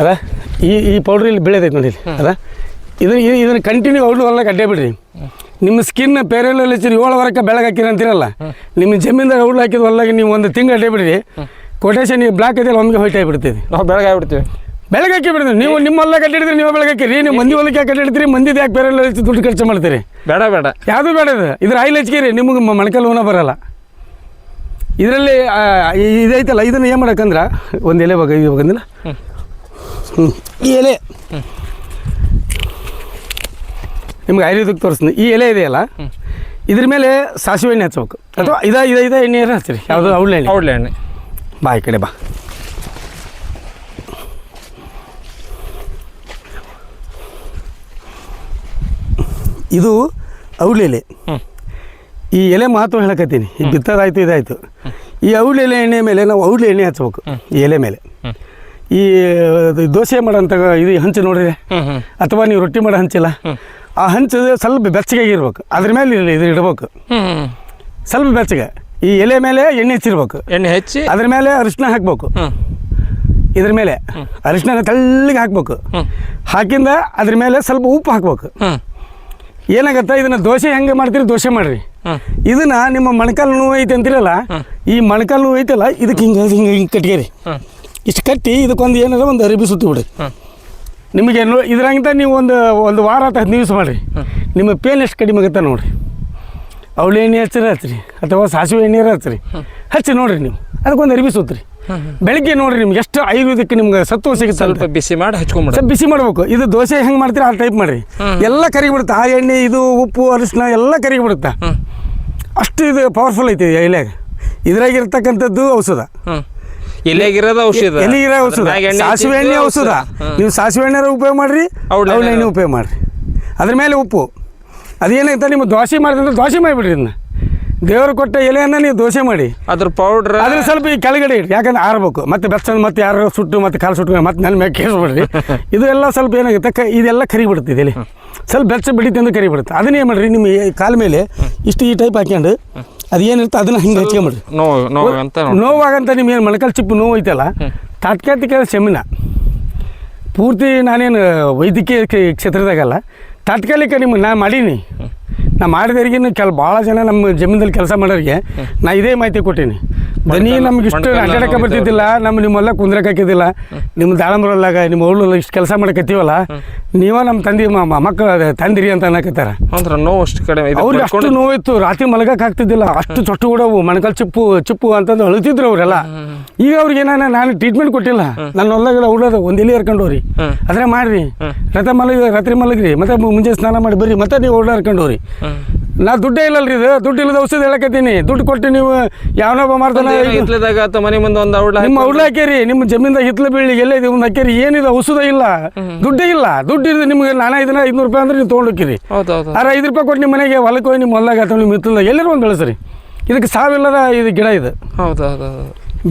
ಅದ. ಈ ಈ ಪೌಡ್ರ್ ಇಲ್ಲಿ ಬೆಳೆದೈತೆ ನೋಡಿ ಇಲ್ಲಿ ಅದ. ಇದನ್ನ ಇದನ್ನು ಕಂಟಿನ್ಯೂ ಔಟ್ ಹೊಲಕ್ಕೆ ಅಡ್ಡೇ ಬಿಡ್ರಿ. ನಿಮ್ಮ ಸ್ಕಿನ್ ಪೇರೆಲ್ಲ ಹಚ್ಚಿರಿ ಏಳು ವರಕ್ಕೆ ಬೆಳಗ್ಗೆ ಹಾಕಿರಿ ಅಂತೀರಲ್ಲ. ನಿಮ್ಮ ಜಮೀನ್ದಾಗ ಔಡ್ಲು ಹಾಕಿದ ಹೊಲ್ದಾಗ ನೀವು ಒಂದು ತಿಂಗಳು ಅಡ್ಡೇ ಬಿಡ್ರಿ. ಕೊಟೇಶನ್ ನೀವು ಬ್ಲಾಕ್ ಇದೆಯಲ್ಲ ಒಮ್ಗೆ ಹೊಯ್ಟ್ ಆಗಿಬಿಡ್ತೀವಿ ನಾವು ಬೆಳಗ್ಗೆ ಆಗಿಬಿಡ್ತೀವಿ. ಬೆಳಗ್ಗೆ ಹಾಕಿ ಬಿಡ್ತೀವಿ ನೀವು ನಿಮ್ಮ ಹೊಲ ಕಟ್ಟಿಡಿದ್ರೆ ನೀವು ಬೆಳಗ್ಗೆ ಹಾಕಿರಿ. ನೀವು ಮಂದಿ ಹೊಲಕ್ಕೆ ಯಾಕೆ ಕಟ್ಟಿಡ್ತೀರಿ ಮಂದಿದ ಯಾಕೆ ಬೇರೆ ಹೆಚ್ಚು ದುಡ್ಡು ಖರ್ಚು ಮಾಡ್ತೀರಿ? ಬೇಡ ಬೇಡ. ಯಾವುದು ಬೇಡ ಇದು? ಇದ್ರ ಆಯಿಲ್ ಹಚ್ಕಿರಿ ನಿಮಗೆ ಮೊಣಕಾಲು ಹೂನ ಬರಲ್ಲ. ಇದರಲ್ಲಿ ಇದೈತಲ್ಲ ಇದನ್ನು ಏನು ಮಾಡೋಕ್ಕಂದ್ರೆ ಒಂದು ಎಲೆ ಬಗ್ಗೆ ಇದು ಬೇಕಂದಿಲ್ಲ ಹ್ಞೂ ಈ ಎಲೆ. ನಿಮ್ಗೆ ಆಯುರ್ವೇದಕ್ಕೆ ತೋರಿಸ್ತೀನಿ. ಈ ಎಲೆ ಇದೆಯಲ್ಲ ಇದ್ರ ಮೇಲೆ ಸಾಸಿವೆ ಎಣ್ಣೆ ಹಚ್ಬೇಕು. ಅಥವಾ ಇದ ಇದ ಇದ ಎಣ್ಣೆ ಹಚ್ಚಿರಿ. ಯಾವುದು ಔಳ್ಳೆ ಎಣ್ಣೆ. ಅವಳೆ ಎಣ್ಣೆ. ಬಾ ಈ ಕಡೆ ಬಾ. ಇದು ಔಳ್ಳೆ ಎಲೆ. ಹ್ಞೂ ಈ ಎಲೆ ಮಹತ್ವ ಹೇಳಕತ್ತೀನಿ. ಈ ಬಿತ್ತದಾಯ್ತು ಇದಾಯ್ತು. ಈ ಔಡ್ಲಿ ಎಲೆ ಎಣ್ಣೆ ಮೇಲೆ ನಾವು ಔಡ್ಲಿ ಎಣ್ಣೆ ಹಚ್ಬೇಕು ಈ ಎಲೆ ಮೇಲೆ. ಈ ದೋಸೆ ಮಾಡೋಂಥ ಇದು ಹಂಚು ನೋಡಿರಿ ಅಥವಾ ನೀವು ರೊಟ್ಟಿ ಮಾಡೋ ಹಂಚಿಲ್ಲ? ಆ ಹಂಚು ಸ್ವಲ್ಪ ಬೆಚ್ಚಗೆ ಇರ್ಬೇಕು ಅದ್ರ ಮೇಲೆ ಇದು- ಇಡಬೇಕು. ಸ್ವಲ್ಪ ಬೆಚ್ಚಗೆ. ಈ ಎಲೆ ಮೇಲೆ ಎಣ್ಣೆ ಹಚ್ಚಿರ್ಬೇಕು. ಎಣ್ಣೆ ಹಚ್ಚಿ? ಅದ್ರ ಮೇಲೆ ಅರಿಶಿನ ಹಾಕ್ಬೇಕು. ಇದ್ರ ಮೇಲೆ ಅರಿಶಿನ ತಳ್ಳಿಗೆ ಹಾಕ್ಬೇಕು. ಹಾಕಿಂದ ಅದ್ರ ಮೇಲೆ ಸ್ವಲ್ಪ ಉಪ್ಪು ಹಾಕ್ಬೇಕು. ಏನಾಗತ್ತೆ? ಇದನ್ನ ದೋಸೆ ಹೆಂಗೆ ಮಾಡ್ತೀರಿ? ದೋಸೆ ಮಾಡ್ರಿ. ಇದನ್ನ ನಿಮ್ಮ ಮೊಣಕಾಲು ನೋವು ಐತೆ ಅಂತೀರಲ್ಲ ಈ ಮೊಣಕಾಲು ನೋವು ಐತಲ್ಲ ಇದಕ್ಕೆ ಹಿಂಗೆ ಹಿಂಗೆ ಹಿಂಗೆ ಕಟ್ಕೇರಿ ಇಷ್ಟು ಕಟ್ಟಿ ಇದಕ್ಕೊಂದು ಏನಾರ ಒಂದು ಅರಿಬಿ ಸುತ್ತಿ ಬಿಡಿ ನಿಮಗೆ ಇದ್ರಂಗಿಂತ ನೀವು ಒಂದು ಒಂದು ವಾರ ಅಥವಾ ಹದಿನೈದು ದಿವಸ ಮಾಡಿರಿ. ನಿಮ್ಮ ಪೇನ್ ಎಷ್ಟು ಕಡಿಮೆ ಆಗುತ್ತೆ ನೋಡಿರಿ. ಅವಳು ಎಣ್ಣೆ ಹಚ್ಚಿರ ಹಚ್ಚಿರಿ ಅಥವಾ ಸಾಸಿವೆ ಎಣ್ಣೆ ಹಚ್ಚಿರಿ ಹಚ್ಚಿ ನೋಡ್ರಿ ನೀವು. ಅದಕ್ಕೊಂದು ಅರಿವಿ ಸುತ್ರಿ. ಬೆಳಿಗ್ಗೆ ನೋಡ್ರಿ ನಿಮ್ಗೆ ಎಷ್ಟು ಆಯುರ್ವೇದಕ್ಕೆ ನಿಮ್ಗೆ ಸತ್ವ ಸಿಗುತ್ತೆ ಸ್ವಲ್ಪ ಬಿಸಿ ಮಾಡಿ ಹಚ್ಕೊಂಬಿಡ ಸ್ವಲ್ಪ ಬಿಸಿ ಮಾಡ್ಬೇಕು. ಇದು ದೋಸೆ ಹೆಂಗೆ ಮಾಡ್ತೀರಿ ಆ ಟೈಪ್ ಮಾಡಿರಿ. ಎಲ್ಲ ಕರಿಗಿಬಿಡುತ್ತೆ ಆ ಎಣ್ಣೆ ಇದು ಉಪ್ಪು ಅರಿಶಿನ ಎಲ್ಲ ಕರಿಗಿಬಿಡುತ್ತೆ ಅಷ್ಟು ಇದು ಪವರ್ಫುಲ್ ಐತಿ ಎಲೆಯಾಗ ಇದ್ರಾಗಿರ್ತಕ್ಕಂಥದ್ದು ಔಷಧ. ಎಲೆಗಿರೋದು ಔಷಧ. ಔಷಧ. ಸಾಸಿವೆ ಎಣ್ಣೆ ಔಷಧ. ನೀವು ಸಾಸಿವೆ ಎಣ್ಣೆ ಉಪಯೋಗ ಮಾಡಿರಿ ಎಣ್ಣೆ ಎಣ್ಣೆ ಉಪಯೋಗ ಮಾಡಿರಿ. ಅದ್ರ ಮೇಲೆ ಉಪ್ಪು. ಅದೇನೈತೆ ನಿಮ್ಮ ದೋಸೆ ಮಾಡಿದ್ರೆ ದೋಸೆ ಮಾಡಿಬಿಡ್ರಿ ಇದನ್ನ. ದೇವರು ಕೊಟ್ಟ ಎಲೆಯನ್ನು ನೀವು ದೋಸೆ ಮಾಡಿ. ಅದ್ರ ಪೌಡ್ರ್ ಅದ್ರ ಸ್ವಲ್ಪ ಈ ಕೆಳಗಡೆ ಇಡ್ರಿ ಯಾಕಂದ್ರೆ ಆರಬೇಕು. ಮತ್ತೆ ಬೆಚ್ಚ ಮತ್ತೆ ಯಾರು ಸುಟ್ಟು ಮತ್ತೆ ಕಾಲು ಸುಟ್ಟು ಮತ್ತೆ ನನ್ನ ಮೇಲೆ ಕೇಳಿಸ್ಬಿಡ್ರಿ ಇದು ಎಲ್ಲ ಸ್ವಲ್ಪ ಏನಾಗುತ್ತೆ ಕ ಇದೆಲ್ಲ ಕರಿಬಿಡುತ್ತೆ ಇಲ್ಲಿ ಸ್ವಲ್ಪ ಬೆಚ್ಚ ಬಿಡಿತು ಅಂದ್ರೆ ಕರಿಬಿಡುತ್ತೆ. ಅದನ್ನ ಏನು ಮಾಡಿರಿ ನಿಮ್ಮ ಈ ಕಾಲ ಮೇಲೆ ಇಷ್ಟು ಈ ಟೈಪ್ ಹಾಕ್ಯಂಡು ಅದು ಏನಿರುತ್ತೆ ಅದನ್ನ ಹಿಂಗೆ ಹಚ್ಕೊಂಬಿಡ್ರಿ. ನೋವು ನೋವು ಅಂತ ನೋವಾಗಂತ ನಿಮ್ಮ ಏನು ಮೊಣಕಾಲು ಚಿಪ್ಪು ನೋವು ಐತಲ್ಲ ತಾತ್ಕಾಲಿಕ ಸೆಮಿನ ಪೂರ್ತಿ ನಾನೇನು ವೈದ್ಯಕೀಯ ಕ್ಷೇ- ಕ್ಷೇತ್ರದಾಗಲ್ಲ ತಾತ್ಕಾಲಿಕ ನಿಮ್ಮ ನಾ ಮಾಡೀನಿ. ನಾ ಮಾಡಿದವ್ರಿಗೆ ಕೆಲ ಭಾಳ ಜನ ನಮ್ಮ ಜಮೀನಲ್ಲಿ ಕೆಲಸ ಮಾಡೋರಿಗೆ ನಾ ಇದೇ ಮಾಹಿತಿ ಕೊಟ್ಟೀನಿ. ದನಿ ನಮ್ಗೆ ಇಷ್ಟು ಅಡ್ಡಾಡಕ್ಕೆ ಬರ್ತಿದ್ದಿಲ್ಲ ನಮ್ಮ ನಿಮ್ಮೆಲ್ಲ ಕುಂದ್ರಕ್ಕೆ ಹಾಕಿದ್ದಿಲ್ಲ ನಿಮ್ಮ ದಾಳಂಬರಲ್ಲಾಗ ನಿಮ್ಮ ಅವಳು ಇಷ್ಟು ಕೆಲಸ ಮಾಡಕತ್ತೀವಲ್ಲ ನೀವ ನಮ್ಮ ತಂದೆ ಮಕ್ಕಳು ತಂದಿರಿ ಅಂತ ಅನ್ನಕತ್ತಾರ. ನೋವು ಅಷ್ಟು ಕಡೆ ಅವ್ರಿಗೆ ಅಷ್ಟು ನೋವಿತ್ತು ರಾತ್ರಿ ಮಲಗಕ್ಕೆ ಆಗ್ತಿದ್ದಿಲ್ಲ ಅಷ್ಟು ಚೊಟ್ಟು ಕೂಡವು ಮಣಕಲ್ ಚಿಪ್ಪು ಚಿಪ್ಪು ಅಂತಂದು ಅಳುತ್ತಿದ್ರು ಅವರೆಲ್ಲ. ಈಗ ಅವ್ರಿಗೆ ಏನಾನ ನಾನು ಟ್ರೀಟ್ಮೆಂಟ್ ಕೊಟ್ಟಿಲ್ಲ ನನ್ನ ಹೊಲಗಳ ಉಡೋದು ಒಂದು ಎಲ್ಲಿ ಹರ್ಕೊಂಡವ್ರಿ. ಅದ್ರೆ ಮಾಡ್ರಿ. ರಥ ಮಲಗ ರಾತ್ರಿ ಮಲಗ್ರಿ ಮತ್ತೆ ಮುಂಜೆ ಮುಂಜಾನೆ ಸ್ನಾನ ಮಾಡಿ ಬರ್ರಿ ಮತ್ತೆ ನೀವು ಓಡ ಹರ್ಕೊಂಡವ್ರಿ. ಹ್ಮ್. ನಾ ದುಡ್ಡೇ ಇಲ್ಲಲ್ರಿ ಇದು. ದುಡ್ಡು ಇಲ್ಲದ ಔಷಧ ಹೇಳಕತ್ತೀನಿ. ದುಡ್ಡು ಕೊಟ್ಟು ನೀವು ಯಾವನೊಬ್ಬ ಮಾಡ್ತಾನೆ ಹಿತ್ಲದಾಗ ಮನೆ ಮುಂದೆ ಒಂದು ಔಡ್ಲ ನಿಮ್ಮ ಔಡ್ಲ ಹಾಕ್ಯಾರಿ. ನಿಮ್ಮ ಜಮೀನ್ದಾಗ ಹಿತ್ಲ ಬೀಳಿ ಎಲ್ಲ ಇದೆ? ಒಂದು ಹಾಕ್ಯಾರಿ. ಏನಿದೆ? ಔಷಧ ಇಲ್ಲ. ದುಡ್ಡೇ ಇಲ್ಲ. ದುಡ್ಡು ಇರೋದು ನಿಮ್ಗೆ ನಾನು ಇದನ್ನ ಐದುನೂರು ರೂಪಾಯಿ ಅಂದ್ರೆ ನೀವು ತೊಗೊಂಡೋಕ್ಕಿರಿ. ಆದ್ರೆ ಐದು ರೂಪಾಯಿ ಕೊಟ್ಟು ನಿಮ್ಮ ಮನೆಗೆ ಹೊಲಕ್ಕೆ ಹೋಗಿ ನಿಮ್ಮ ಹೊಲ್ದಾಗ ಅಥವಾ ನಿಮ್ಮ ಹಿತ್ತಲ್ದಾಗ ಎಲ್ಲರೂ ಒಂದು ಬೆಳೆಸ್ರಿ. ಇದಕ್ಕೆ ಸಾವಿಲ್ಲದ ಇದು ಗಿಡ ಇದು. ಹೌದು ಹೌದು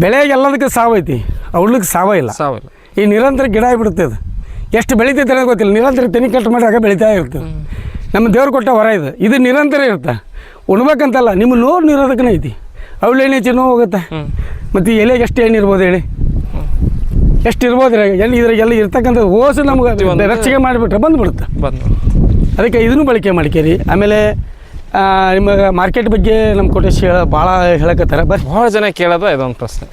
ಬೆಳೆಗೆ ಎಲ್ಲದಕ್ಕೆ ಸಾವೈತಿ ಐತಿ. ಅವ್ಲಿಕ್ಕೆ ಸಾವ ಇಲ್ಲ. ಸಾವಿಲ್ಲ ಈ ನಿರಂತರ ಗಿಡ ಆಗಿಬಿಡುತ್ತೆ ಇದು ಎಷ್ಟು ಬೆಳಿತೈತೆ ಅನ್ನೋದು ಗೊತ್ತಿಲ್ಲ. ನಿರಂತರ ತೆನಿ ಕಟ್ ಮಾಡಿ ಆಗ ಬೆಳೀತಾ ಇರ್ತದೆ ನಮ್ಮ ದೇವ್ರು ಕೊಟ್ಟ ವರ ಇದು. ಇದು ನಿರಂತರ ಇರುತ್ತೆ. ಉಣ್ಬೇಕಂತಲ್ಲ ನಿಮ್ಮ ನೋವು ನಿರೋಧಕನೇ ಐತಿ. ಅವಳು ಎಣ್ಣೆ ಹಚ್ಚಿ ನೋವು ಹೋಗುತ್ತೆ ಮತ್ತು ಎಲೆಗೆ ಎಷ್ಟು ಎಣ್ಣೆ ಇರ್ಬೋದು ಹೇಳಿ? ಎಷ್ಟು ಇರ್ಬೋದು ಎಲ್ಲಿ ಇದ್ರಾಗೆಲ್ಲ ಇರ್ತಕ್ಕಂಥದ್ದು ಓಸು ನಮ್ಗೆ ಬೆಚ್ಚಗೆ ಮಾಡಿಬಿಟ್ರೆ ಬಂದುಬಿಡುತ್ತೆ. ಬಂದು ಅದಕ್ಕೆ ಇದನ್ನು ಬಳಕೆ ಮಾಡ್ಕೇರಿ. ಆಮೇಲೆ ನಿಮ್ಮ ಮಾರ್ಕೆಟ್ ಬಗ್ಗೆ ನಮ್ಮ ಕೊಟೇಶ್ ಹೇಳ ಭಾಳ ಹೇಳಕತ್ತಾರ. ಬರ್ರಿ. ಭಾಳ ಜನ ಕೇಳೋದು ಇದೊಂದು ಪ್ರಶ್ನೆ.